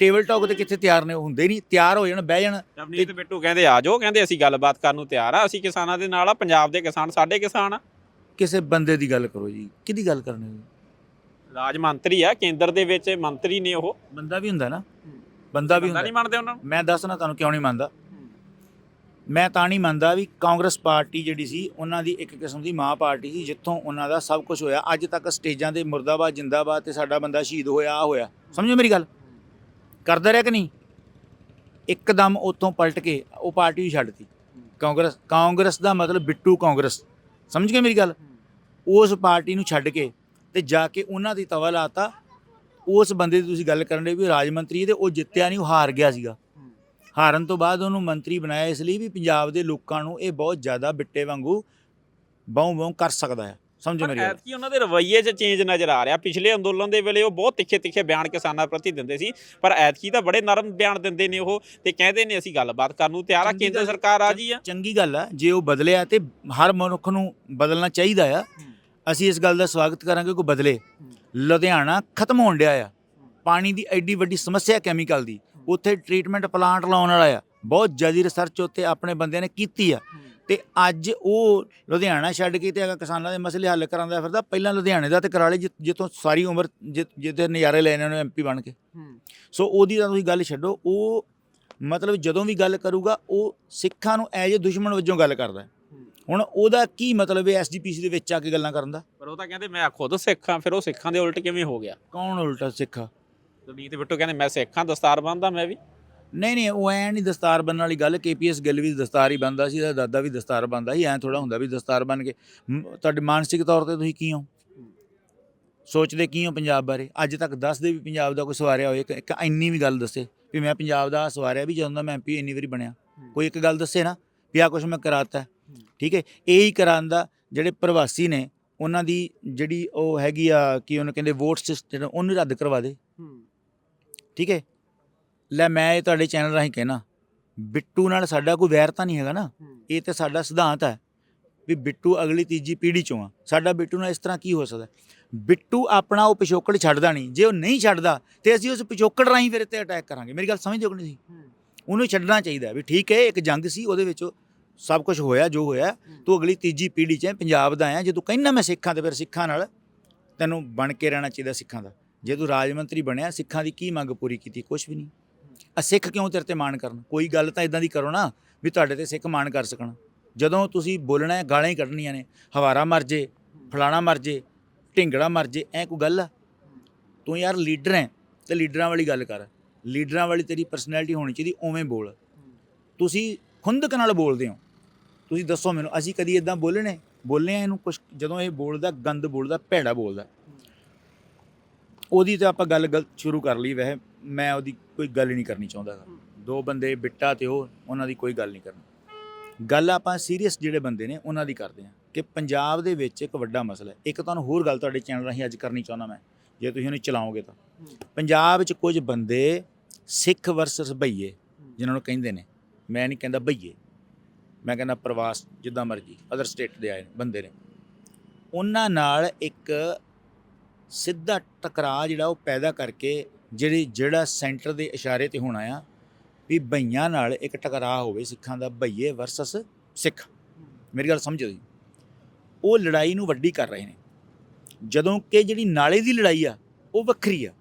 ਟੇਬਲ ਟਾਕ ਤੇ ਕਿੱਥੇ ਤਿਆਰ ਨੇ ਹੁੰਦੇ ਨਹੀਂ ਤਿਆਰ ਹੋ ਜਾਣ ਬਹਿ ਜਾਣ। ਰਵਨੀਤ ਬਿੱਟੂ ਕਹਿੰਦੇ ਆ ਜਾਓ ਕਹਿੰਦੇ ਅਸੀਂ ਗੱਲਬਾਤ ਕਰਨ ਨੂੰ ਤਿਆਰ ਆ ਅਸੀਂ ਕਿਸਾਨਾਂ ਦੇ ਨਾਲ ਆ ਪੰਜਾਬ ਦੇ ਕਿਸਾਨ ਸਾਡੇ ਕਿਸਾਨ ਆ। ਕਿਸੇ ਬੰਦੇ ਦੀ ਗੱਲ ਕਰੋ ਜੀ ਕਿਹਦੀ ਗੱਲ ਕਰਨੀ ਰਾਜ ਮੰਤਰੀ ਆ ਕੇਂਦਰ ਦੇ ਵਿੱਚ ਮੰਤਰੀ ਨੇ ਉਹ। ਬੰਦਾ ਵੀ ਹੁੰਦਾ ਨਾ ਬੰਦਾ ਵੀ ਹੁੰਦਾ। ਨਹੀਂ ਮੰਨਦੇ ਉਹਨਾਂ ਨੂੰ। ਮੈਂ ਦੱਸਣਾ ਤੁਹਾਨੂੰ ਕਿਉਂ ਨਹੀਂ ਮੰਨਦਾ। ਮੈਂ ਤਾਂ ਨਹੀਂ ਮੰਨਦਾ ਵੀ ਕਾਂਗਰਸ ਪਾਰਟੀ ਜਿਹੜੀ ਸੀ, ਉਹਨਾਂ ਦੀ ਇੱਕ ਕਿਸਮ ਦੀ ਮਾਂ ਪਾਰਟੀ ਸੀ, ਜਿੱਥੋਂ ਉਹਨਾਂ ਦਾ ਸਭ ਕੁਝ ਹੋਇਆ। ਅੱਜ ਤੱਕ ਸਟੇਜਾਂ ਤੇ ਮੁਰਦਾਬਾਦ, ਜਿੰਦਾਬਾਦ ਤੇ ਸਾਡਾ ਬੰਦਾ ਸ਼ਹੀਦ ਹੋਇਆ ਆ ਹੋਇਆ। ਸਮਝੋ ਮੇਰੀ ਗੱਲ। ਕਰਦਾ ਰਿਹਾ ਕਿ ਨਹੀਂ? ਇੱਕਦਮ ਉੱਥੋਂ ਪਲਟ ਕੇ ਉਹ ਪਾਰਟੀ ਹੀ ਛੱਡਤੀ ਕਾਂਗਰਸ ਕਾਂਗਰਸ ਦਾ ਮਤਲਬ ਬਿੱਟੂ ਕਾਂਗਰਸ। ਸਮਝ ਗਏ ਮੇਰੀ ਗੱਲ? ਉਸ ਪਾਰਟੀ ਨੂੰ ਛੱਡ ਕੇ ਤੇ ਜਾ ਕੇ ਉਹਨਾਂ ਦੀ ਤਵਾ ਲਾਤਾ। ਉਸ ਬੰਦੇ ਦੀ ਤੁਸੀਂ ਗੱਲ ਕਰਨ ਦੇ ਵੀ ਰਾਜ ਮੰਤਰੀ ਤੇ ਉਹ ਜਿੱਤਿਆ ਨਹੀਂ, ਉਹ ਹਾਰ ਗਿਆ ਸੀਗਾ। ਹਾਰਨ ਤੋਂ ਬਾਅਦ ਉਹਨੂੰ ਮੰਤਰੀ ਬਣਾਇਆ ਇਸ ਲਈ ਵੀ ਪੰਜਾਬ ਦੇ ਲੋਕਾਂ ਨੂੰ ਇਹ ਬਹੁਤ ਜ਼ਿਆਦਾ ਬਿੱਟੇ ਵਾਂਗੂ ਬਾਉਂ ਬਾਉਂ ਕਰ ਸਕਦਾ ਹੈ। ਸਮਝੋ ਮੇਰੀ ਗੱਲ? ਐਤਕੀ ਉਹਨਾਂ ਦੇ ਰਵੱਈਏ 'ਚ ਚੇਂਜ ਨਜ਼ਰ ਆ ਰਿਹਾ। ਪਿਛਲੇ ਅੰਦੋਲਨ ਦੇ ਵੇਲੇ ਉਹ ਬਹੁਤ ਤਿੱਖੇ ਤਿੱਖੇ ਬਿਆਨ ਕਿਸਾਨਾਂ ਪ੍ਰਤੀ ਦਿੰਦੇ ਸੀ ਪਰ ਐਤਕੀ ਤਾਂ ਬੜੇ ਨਰਮ ਬਿਆਨ ਦਿੰਦੇ ਨੇ ਉਹ ਤੇ ਕਹਿੰਦੇ ਨੇ ਅਸੀਂ ਗੱਲਬਾਤ ਕਰਨ ਨੂੰ ਤਿਆਰ ਆ ਕੇਂਦਰ ਸਰਕਾਰ ਆ ਜੀ ਆ। ਚੰਗੀ ਗੱਲ ਆ ਜੇ ਉਹ ਬਦਲਿਆ ਤੇ ਹਰ ਮਨੁੱਖ ਨੂੰ ਬਦਲਣਾ ਚਾਹੀਦਾ ਆ। ਅਸੀਂ ਇਸ ਗੱਲ ਦਾ ਸਵਾਗਤ ਕਰਾਂਗੇ ਕਿ ਬਦਲੇ। ਲੁਧਿਆਣਾ ਖਤਮ ਹੋਣ ਡਿਆ ਆ। ਪਾਣੀ ਦੀ ਐਡੀ ਵੱਡੀ ਸਮੱਸਿਆ ਕੈਮੀਕਲ ਦੀ। ਉੱਥੇ ਟ੍ਰੀਟਮੈਂਟ ਪਲਾਂਟ ਲਾਉਣ ਵਾਲਾ ਆ। ਬਹੁਤ ਜ਼ਿਆਦਾ ਰਿਸਰਚ ਉੱਤੇ ਆਪਣੇ ਬੰਦਿਆਂ ਨੇ ਕੀਤੀ ਆ। ਤੇ ਅੱਜ ਉਹ ਲੁਧਿਆਣਾ ਛੱਡ ਕੇ ਤੇ ਅਗਾ ਕਿਸਾਨਾਂ ਦੇ ਮਸਲੇ ਹੱਲ ਕਰਾਂਦਾ ਫਿਰਦਾ ਪਹਿਲਾਂ ਲੁਧਿਆਣੇ ਦਾ ਤੇ ਕਰਾ ਲਈ ਜਿ- ਜਿੱਥੋਂ ਸਾਰੀ ਉਮਰ ਜਿ- ਜਿਹਦੇ ਨਜ਼ਾਰੇ ਲੈਣੇ ਉਹਨੇ ਐਮਪੀ ਬਣ ਕੇ। ਸੋ ਉਹਦੀ ਤਾਂ ਤੁਸੀਂ ਗੱਲ ਛੱਡੋ ਉਹ ਮਤਲਬ ਜਦੋਂ ਵੀ ਗੱਲ ਕਰੂਗਾ ਉਹ ਸਿੱਖਾਂ ਨੂੰ ਐਜ ਦੁਸ਼ਮਣ ਵਜੋਂ ਗੱਲ ਕਰਦਾ ਹੈ। ਹੁਣ ਉਹਦਾ ਕੀ ਮਤਲਬ ਹੈ ਐਸਜੀਪੀਸੀ ਦੇ ਵਿੱਚ ਆ ਕੇ ਗੱਲਾਂ ਕਰਨ ਦਾ? ਪਰ ਉਹ ਤਾਂ ਕਹਿੰਦੇ ਮੈਂ ਖੁਦ ਸਿੱਖ ਫਿਰ ਉਹ ਸਿੱਖਾਂ ਦੇ ਉਲਟ ਕਿਵੇਂ ਹੋ ਗਿਆ? ਕੌਣ ਉਲਟਾ ਸਿੱਖ? ਦਲੀਤ ਬਿੱਟੂ ਕਹਿੰਦੇ ਮੈਂ ਸਿੱਖਾਂ ਦਸਤਾਰ ਬੰਨਦਾ ਮੈਂ ਵੀ? ਨਹੀਂ ਨਹੀਂ ਉਹ ਐ ਨਹੀਂ ਦਸਤਾਰ ਬੰਨਣ ਵਾਲੀ ਗੱਲ ਕੇਪੀਐਸ ਗਿੱਲ ਵੀ ਦਸਤਾਰ ਹੀ ਬੰਦਾ ਸੀ ਇਹਦਾ ਦਾਦਾ ਵੀ ਦਸਤਾਰ ਬੰਦਾ ਸੀ ਐ ਥੋੜਾ ਹੁੰਦਾ ਵੀ ਦਸਤਾਰ ਬਨ ਕੇ। ਮ- ਤੁਹਾਡੇ ਮਾਨਸਿਕ ਤੌਰ ਤੇ ਤੁਸੀਂ ਕੀ ਹੋ? ਸੋਚਦੇ ਕੀ ਹੋ ਪੰਜਾਬ ਬਾਰੇ? ਅੱਜ ਤੱਕ ਦੱਸਦੇ ਵੀ ਪੰਜਾਬ ਦਾ ਕੋਈ ਸਵਾਰਿਆ ਹੋਏ ਇੱਕ- ਇੱਕ ਇੰਨੀ ਵੀ ਗੱਲ ਦੱਸੇ ਵੀ ਮੈਂ ਪੰਜਾਬ ਦਾ ਆਹ ਸਵਾਰਿਆ ਵੀ ਜਦੋਂ ਦਾ ਮੈਂ ਐਮਪੀ ਇੰਨੀ ਵਾਰੀ ਬਣਿਆ। ਕੋਈ ਇੱਕ ਗੱਲ ਦੱਸੇ ਨਾ ਵੀ ਆ ਕੁਝ ਮੈਂ ਕਰਾਤਾ। ਹੈ। ਠੀਕ ਹੈ ਇਹ ਹੀ ਕਰਾਂਦਾ ਜਿਹੜੇ ਪ੍ਰਵਾਸੀ ਨੇ ਉਹਨਾਂ ਦੀ ਜਿਹੜੀ ਉਹ ਹੈਗੀ ਆ ਕਿ ਉਹਨੂੰ ਕਹਿੰਦੇ ਵੋਟ ਸਿਸਟਮ ਉਹਨੂੰ ਰੱਦ ਕਰਵਾ ਦੇ। ਠੀਕ ਹੈ? ਲੈ ਮੈਂ ਇਹ ਤੁਹਾਡੇ ਚੈਨਲ ਰਾਹੀਂ ਕਹਿਣਾ ਬਿੱਟੂ ਨਾਲ ਸਾਡਾ ਕੋਈ ਵੈਰ ਤਾਂ ਨਹੀਂ ਹੈਗਾ ਨਾ? ਇਹ ਤੇ ਸਾਡਾ ਸਿਧਾਂਤ ਹੈ ਵੀ ਬਿੱਟੂ ਅਗਲੀ ਤੀਜੀ ਪੀੜ੍ਹੀ ਚੋਂ ਆ। ਸਾਡਾ ਬਿੱਟੂ ਨਾਲ ਇਸ ਤਰ੍ਹਾਂ ਕੀ ਹੋ ਸਕਦਾ? ਬਿੱਟੂ ਆਪਣਾ ਉਹ ਪਿਛੋਕੜ ਛੱਡਦਾ ਨਹੀਂ। ਜੇ ਉਹ ਨਹੀਂ ਛੱਡਦਾ ਤੇ ਅਸੀਂ ਉਸ ਪਿਛੋਕੜ ਰਾਹੀਂ ਫਿਰ ਤੇ ਅਟੈਕ ਕਰਾਂਗੇ। ਮੇਰੀ ਗੱਲ ਸਮਝਦੇ ਹੋ ਕਿ ਨਹੀਂ? ਉਹਨੂੰ ਛੱਡਣਾ ਚਾਹੀਦਾ ਵੀ ਠੀਕ ਹੈ ਇੱਕ ਜੰਗ ਸੀ ਉਹਦੇ ਵਿੱਚ ਸਭ ਕੁਝ ਹੋਇਆ ਜੋ ਹੋਇਆ। ਤੂੰ ਅਗਲੀ ਤੀਜੀ ਪੀੜ੍ਹੀ 'ਚ ਹੈ, ਪੰਜਾਬ ਦਾ ਆਇਆ ਜੇ ਤੂੰ ਕਹਿੰਦਾ ਮੈਂ ਸਿੱਖਾਂ ਤੇ ਫਿਰ ਸਿੱਖਾਂ ਨਾਲ ਤੈਨੂੰ ਬਣ ਕੇ ਰਹਿਣਾ ਚਾਹੀਦਾ ਸਿੱਖਾਂ ਦਾ। ਜੇ ਤੂੰ ਰਾਜ ਮੰਤਰੀ ਬਣਿਆ, ਸਿੱਖਾਂ ਦੀ ਕੀ ਮੰਗ ਪੂਰੀ ਕੀਤੀ? ਕੁਝ ਵੀ ਨਹੀਂ। ਆ ਸਿੱਖ ਕਿਉਂ ਤੇਰੇ ਤੇ ਮਾਣ ਕਰਨ? ਕੋਈ ਗੱਲ ਤਾਂ ਇਦਾਂ ਦੀ ਕਰੋ ਨਾ ਵੀ ਤੁਹਾਡੇ ਤੇ ਸਿੱਖ ਮਾਣ ਕਰ ਸਕਣ। ਜਦੋਂ ਤੁਸੀਂ ਬੋਲਣਾ ਹੈ, ਗਾਲਾਂ ਹੀ ਕੱਢਣੀਆਂ ਨੇ। ਹਵਾਰਾ ਮਰ ਜੇ, ਫਲਾਣਾ ਮਰ ਜੇ, ਢਿੰਗੜਾ ਮਰ ਜੇ, ਐ ਕੋਈ ਗੱਲ ਆ? ਤੂੰ ਯਾਰ ਲੀਡਰ ਹੈ, ਤੇ ਲੀਡਰਾਂ ਵਾਲੀ ਗੱਲ ਕਰ। ਲੀਡਰਾਂ ਵਾਲੀ ਤੇਰੀ ਪਰਸਨੈਲਿਟੀ ਹੋਣੀ ਚਾਹੀਦੀ, ਉਵੇਂ ਬੋਲ। ਤੁਸੀਂ ਖੁੰਦਕ ਨਾਲ ਬੋਲਦੇ ਹੋ। ਤੁਸੀਂ ਦੱਸੋ ਮੈਨੂੰ, ਅਸੀਂ ਕਦੀ ਇਦਾਂ ਬੋਲਣੇ ਬੋਲੇ ਆ ਇਹਨੂੰ ਕੁਝ ਜਦੋਂ ਇਹ ਬੋਲਦਾ, ਗੰਦ ਬੋਲਦਾ, ਭੈੜਾ ਬੋਲਦਾ। ਉਹਦੀ ਤਾਂ ਆਪਾਂ ਗੱਲ ਗਲਤ ਸ਼ੁਰੂ ਕਰ ਲਈ, ਵੈਸੇ ਮੈਂ ਉਹਦੀ ਕੋਈ ਗੱਲ ਹੀ ਨਹੀਂ ਕਰਨੀ ਚਾਹੁੰਦਾ ਗਾ। ਦੋ ਬੰਦੇ ਬਿੱਟਾ ਤੇ ਉਹ, ਉਹਨਾਂ ਦੀ ਕੋਈ ਗੱਲ ਨਹੀਂ ਕਰਨੀ। ਗੱਲ ਆਪਾਂ ਸੀਰੀਅਸ ਜਿਹੜੇ ਬੰਦੇ ਨੇ, ਉਹਨਾਂ ਦੀ ਕਰਦੇ ਹਾਂ ਕਿ ਪੰਜਾਬ ਦੇ ਵਿੱਚ ਇੱਕ ਵੱਡਾ ਮਸਲਾ ਹੈ। ਇੱਕ ਤੁਹਾਨੂੰ ਹੋਰ ਗੱਲ ਤੁਹਾਡੇ ਚੈਨਲ ਰਾਹੀਂ ਅੱਜ ਕਰਨੀ ਚਾਹੁੰਦਾ ਮੈਂ, ਜੇ ਤੁਸੀਂ ਉਹਨੂੰ ਚਲਾਓਗੇ ਤਾਂ। ਪੰਜਾਬ 'ਚ ਕੁਝ ਬੰਦੇ ਸਿੱਖ ਵਰਸਸ ਭਈਏ ਜਿਨ੍ਹਾਂ ਨੂੰ ਕਹਿੰਦੇ ਨੇ, ਮੈਂ ਨਹੀਂ ਕਹਿੰਦਾ ਭਈਏ ਮੈਂ ਕਹਿੰਦਾ ਪ੍ਰਵਾਸ ਜਿੱਦਾਂ ਮਰਜ਼ੀ ਅਦਰ ਸਟੇਟ ਦੇ ਆਏ ਬੰਦੇ ਨੇ। ਉਹਨਾਂ ਨਾਲ ਇੱਕ ਸਿੱਧਾ ਟਕਰਾਅ ਜਿਹੜਾ ਉਹ ਪੈਦਾ ਕਰਕੇ ਜਿਹੜੀ, ਜਿਹੜਾ ਸੈਂਟਰ ਦੇ ਇਸ਼ਾਰੇ ਤੇ ਹੋਣਾ ਆ ਵੀ ਭਈਆਂ ਨਾਲ ਇੱਕ ਟਕਰਾਅ ਹੋਵੇ ਸਿੱਖਾਂ ਦਾ ਭਈਏ ਵਰਸਸ ਸਿੱਖ। ਮੇਰੀ ਗੱਲ ਸਮਝੋ ਜੀ। ਉਹ ਲੜਾਈ ਨੂੰ ਵੱਡੀ ਕਰ ਰਹੇ ਨੇ। ਜਦੋਂ ਕਿ ਜਿਹੜੀ ਨਾਲੇ ਦੀ ਲੜਾਈ ਆ, ਉਹ ਵੱਖਰੀ ਆ।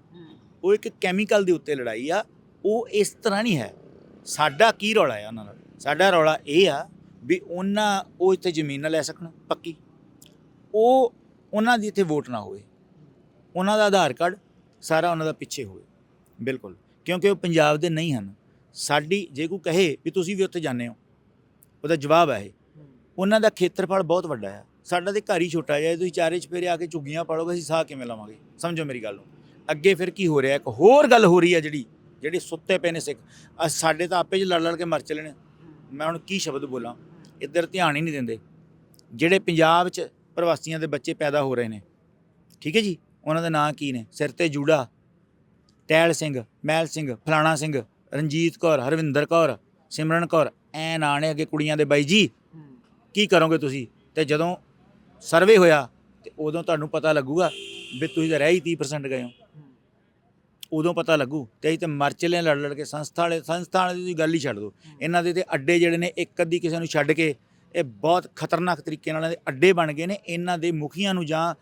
ਉਹ ਇੱਕ ਕੈਮੀਕਲ ਦੇ ਉੱਤੇ ਲੜਾਈ ਆ। ਉਹ ਇਸ ਤਰ੍ਹਾਂ ਨਹੀਂ ਹੈ। ਸਾਡਾ ਕੀ ਰੌਲਾ ਆ ਉਹਨਾਂ ਨਾਲ? ਸਾਡਾ ਰੌਲਾ ਇਹ ਆ ਵੀ ਉਹਨਾਂ, ਉਹ ਇੱਥੇ ਜ਼ਮੀਨ ਨਾ ਲੈ ਸਕਣ, ਪੱਕੀ। ਉਹ ਉਹਨਾਂ ਦੀ ਇੱਥੇ ਵੋਟ ਨਾ ਹੋਵੇ। ਉਹਨਾਂ ਦਾ ਆਧਾਰ ਕਾਰਡ ਸਾਰਾ ਉਹਨਾਂ ਦਾ ਪਿੱਛੇ ਹੋਵੇ। ਬਿਲਕੁਲ। ਕਿਉਂਕਿ ਉਹ ਪੰਜਾਬ ਦੇ ਨਹੀਂ ਹਨ। ਸਾਡੀ ਜੇ ਕੋਈ ਕਹੇ ਵੀ ਤੁਸੀਂ ਵੀ ਉੱਥੇ ਜਾਂਦੇ ਹੋ, ਉਹਦਾ ਜਵਾਬ ਹੈ ਇਹ। ਉਹਨਾਂ ਦਾ ਖੇਤਰਫਲ ਬਹੁਤ ਵੱਡਾ ਹੈ ਸਾਡਾ ਤੇ ਘਰ ਹੀ ਛੋਟਾ ਜਿਹਾ ਤੁਸੀਂ ਚਾਰੇ ਚਪੇਰੇ ਆ ਕੇ ਝੁੱਗੀਆਂ ਪਾੜੋਗੇ ਅਸੀਂ ਸਾਹ ਕਿਵੇਂ ਲਵਾਂਗੇ? ਸਮਝੋ ਮੇਰੀ ਗੱਲ ਨੂੰ। ਅੱਗੇ ਫਿਰ ਕੀ ਹੋ ਰਿਹਾ? ਇੱਕ ਹੋਰ ਗੱਲ ਹੋ ਰਹੀ ਹੈ ਜਿਹੜੀ, ਜਿਹੜੇ ਸੁੱਤੇ ਪਏ ਨੇ ਸਿੱਖ। ਆਹ ਸਾਡੇ ਤਾਂ ਆਪੇ ਚ ਲੜ ਲੜ ਕੇ ਮਰ ਚਲੇ ਨੇ। ਮੈਂ ਹੁਣ ਕੀ ਸ਼ਬਦ ਬੋਲਾਂ? ਇੱਧਰ ਧਿਆਨ ਹੀ ਨਹੀਂ ਦਿੰਦੇ। ਜਿਹੜੇ ਪੰਜਾਬ 'ਚ ਪ੍ਰਵਾਸੀਆਂ ਦੇ ਬੱਚੇ ਪੈਦਾ ਹੋ ਰਹੇ ਨੇ। ਠੀਕ ਹੈ ਜੀ? ਉਹਨਾਂ ਦੇ ਨਾਂ ਕੀ ਨੇ? ਸਿਰ ਤੇ ਜੂੜਾ ਟੈਲ ਸਿੰਘ, ਮਹਿਲ ਸਿੰਘ, ਫਲਾਣਾ ਸਿੰਘ, ਰਣਜੀਤ ਕੌਰ, ਹਰਵਿੰਦਰ ਕੌਰ, ਸਿਮਰਨ ਕੌਰ, ਐ ਨਾਂ ਨੇ ਅੱਗੇ ਕੁੜੀਆਂ ਦੇ ਬਾਈ ਜੀ। ਕੀ ਕਰੋਗੇ ਤੁਸੀਂ? ਤੇ ਜਦੋਂ ਸਰਵੇ ਹੋਇਆ, ਤੇ ਉਦੋਂ ਤੁਹਾਨੂੰ ਪਤਾ ਲੱਗੂਗਾ ਵੀ ਤੁਸੀਂ ਤਾਂ ਰਹਿ ਹੀ 30% ਗਏ ਹੋ। ਉਦੋਂ ਪਤਾ ਲੱਗੂ ਤੇ ਅਸੀਂ ਤੇ ਮਰ ਲੜ ਲੜ ਕੇ ਸੰਸਥਾ ਵਾਲੇ ਸੰਸਥਾ ਵਾਲੇ ਦੀ ਗੱਲ ਹੀ ਛੱਡ ਦਿਓ। ਇਹਨਾਂ ਦੇ ਤੇ ਅੱਡੇ ਜਿਹੜੇ ਨੇ, ਇੱਕ ਅੱਧੀ ਕਿਸੇ ਨੂੰ ਛੱਡ ਕੇ, ਇਹ ਬਹੁਤ ਖਤਰਨਾਕ ਤਰੀਕੇ ਨਾਲ ਇਹਨਾਂ ਦੇ ਅੱਡੇ ਬਣ ਗਏ ਨੇ। ਇਹਨਾਂ ਦੇ ਮੁਖੀਆਂ ਨੂੰ ਜਾਂ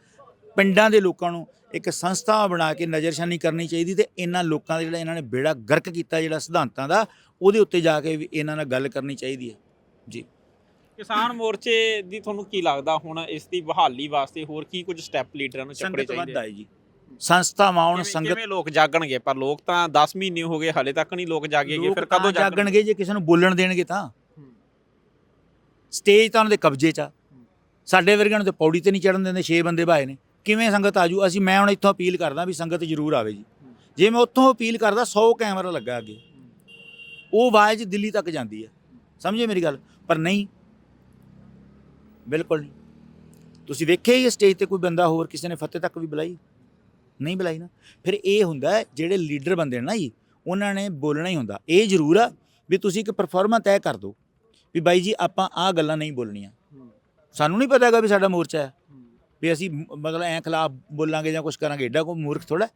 ਪਿੰਡਾਂ ਦੇ ਲੋਕਾਂ ਨੂੰ ਇੱਕ ਸੰਸਥਾ ਬਣਾ ਕੇ ਨਜ਼ਰਸ਼ਾਨੀ ਕਰਨੀ ਚਾਹੀਦੀ ਤੇ ਇਹਨਾਂ ਲੋਕਾਂ ਦਾ ਜਿਹੜਾ ਇਹਨਾਂ ਨੇ ਬੇੜਾ ਗਰਕ ਕੀਤਾ ਜਿਹੜਾ ਸਿਧਾਂਤਾਂ ਦਾ ਉਹਦੇ ਉੱਤੇ ਜਾ ਕੇ ਵੀ ਇਹਨਾਂ ਨਾਲ ਗੱਲ ਕਰਨੀ ਚਾਹੀਦੀ ਹੈ। ਜੀ। ਕਿਸਾਨ ਮੋਰਚੇ ਦੀ ਤੁਹਾਨੂੰ ਕੀ ਲੱਗਦਾ ਹੁਣ ਇਸ ਦੀ ਬਹਾਲੀ ਵਾਸਤੇ ਹੋਰ ਕੀ ਕੁਝ ਸਟੈਪ ਲੀਡਰਾਂ ਨੂੰ ਚੱਕਣੇ ਸੰਗਤ ਵੱਧ ਚਾਹੀਦੇ ਆ? ਜੀ। ਸੰਸਥਾਵਾਂ ਆਉਣ ਕਿਵੇਂ- ਸੰਗਤ ਕਿਵੇਂ ਲੋਕ ਜਾਗਣਗੇ? ਪਰ ਲੋਕ ਤਾਂ 10 ਮਹੀਨੇ ਹੋ ਗਏ ਹਲੇ ਤੱਕ ਨਹੀਂ ਲੋਕ ਜਾਗੇਗੇ ਲੋਕ ਫਿਰ ਤਾਂ ਕਦੋਂ ਜਾਗਣਗੇ? ਜਾਗਣਗੇ ਜੇ ਕਿਸੇ ਨੂੰ ਬੋਲਣ ਦੇਣਗੇ ਤਾਂ। ਸਟੇਜ ਤਾਂ ਉਹਨਾਂ ਦੇ ਕਬਜ਼ੇ 'ਚ ਆ। ਸਾਡੇ ਵਰਗਿਆਂ ਨੂੰ ਤੇ ਪੌੜੀ ਤੇ ਨਹੀਂ ਚੜਨ ਦਿੰਦੇ 6 ਬੰਦੇ ਭਾਏ ਨੇ। ਕਿਵੇਂ ਸੰਗਤ ਆਜੂ? ਅਸੀਂ ਮੈਂ ਹੁਣ ਇੱਥੋਂ ਅਪੀਲ ਕਰਦਾ ਵੀ ਸੰਗਤ ਜ਼ਰੂਰ ਆਵੇ ਜੀ। ਜੇ ਮੈਂ ਉੱਥੋਂ ਅਪੀਲ ਕਰਦਾ 100 ਕੈਮਰਾ ਲੱਗਾ ਅੱਗੇ। ਉਹ ਆਵਾਜ਼ ਦਿੱਲੀ ਤੱਕ ਜਾਂਦੀ ਹੈ ਸਮਝੇ ਮੇਰੀ ਗੱਲ? ਪਰ ਨਹੀਂ। ਬਿਲਕੁਲ ਨਹੀਂ। ਤੁਸੀਂ ਵੇਖਿਆ ਹੀ ਸਟੇਜ ਤੇ ਕੋਈ ਬੰਦਾ ਹੋਰ ਕਿਸੇ ਨੇ ਫਤਿਹ ਤੱਕ ਵੀ ਬੁਲਾਈ? ਨਹੀਂ ਬੁਲਾਈ ਨਾ। ਫਿਰ ਇਹ ਹੁੰਦਾ ਜਿਹੜੇ ਲੀਡਰ ਬੰਦੇ ਨੇ ਨਾ ਜੀ ਉਹਨਾਂ ਨੇ ਬੋਲਣਾ ਹੀ ਹੁੰਦਾ। ਇਹ ਜ਼ਰੂਰ ਆ ਵੀ ਤੁਸੀਂ ਇੱਕ ਪਰਫਾਰਮੈਂਸ ਤੈਅ ਕਰ ਦਿਓ। ਵੀ ਬਾਈ ਜੀ ਆਪਾਂ ਆਹ ਗੱਲਾਂ ਨਹੀਂ ਬੋਲਣੀਆਂ। ਸਾਨੂੰ ਨਹੀਂ ਪਤਾ ਹੈਗਾ ਵੀ ਸਾਡਾ ਮੋਰਚਾ ਹੈ। ਵੀ ਅਸੀਂ ਮਤਲਬ ਐ ਖਿਲਾਫ ਬੋਲਾਂਗੇ ਜਾਂ ਕੁਝ ਕਰਾਂਗੇ ਏਡਾ ਕੋਈ ਮੂਰਖ ਥੋੜਾ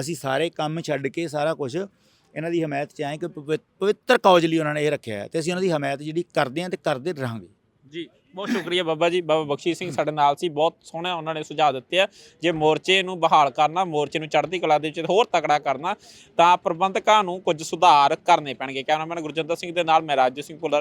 ਅਸੀਂ ਸਾਰੇ ਕੰਮ ਛੱਡ ਕੇ ਸਾਰਾ ਕੁਝ ਇਹਨਾਂ ਦੀ ਹਮਾਇਤ ਚ ਆਏ ਕਿ ਪਵਿ- ਪਵਿੱਤਰ ਕੌਜ ਲਈ ਉਹਨਾਂ ਨੇ ਇਹ ਰੱਖਿਆ ਹੈ ਤੇ ਅਸੀਂ ਉਹਨਾਂ ਦੀ ਹਮਾਇਤ ਜਿਹੜੀ ਕਰਦੇ ਹਾਂ ਤੇ ਕਰਦੇ ਰਹਾਂਗੇ। ਜੀ ਬਹੁਤ ਸ਼ੁਕਰੀਆ ਬਾਬਾ ਜੀ। ਬਾਬਾ ਬਖਸ਼ੀ ਸਿੰਘ ਸਾਡੇ ਨਾਲ ਸੀ ਬਹੁਤ ਸੋਹਣਾ ਉਹਨਾਂ ਨੇ ਸੁਝਾਅ ਦਿੱਤੇ ਆ। ਜੇ ਮੋਰਚੇ ਨੂੰ ਬਹਾਲ ਕਰਨਾ ਮੋਰਚੇ ਨੂੰ ਚੜ੍ਹਦੀ ਕਲਾ ਦੇ ਵਿੱਚ ਹੋਰ ਤਕੜਾ ਕਰਨਾ ਤਾਂ ਪ੍ਰਬੰਧਕਾਂ ਨੂੰ ਕੁਝ ਸੁਧਾਰ ਕਰਨੇ ਪੈਣਗੇ। ਕੈਮਰਾਮੈਨ ਗੁਰਜਿੰਦਰ ਸਿੰਘ ਦੇ ਨਾਲ ਮੈਂ ਰਾਜੂ ਸਿੰਘ ਭੁੱਲਰ।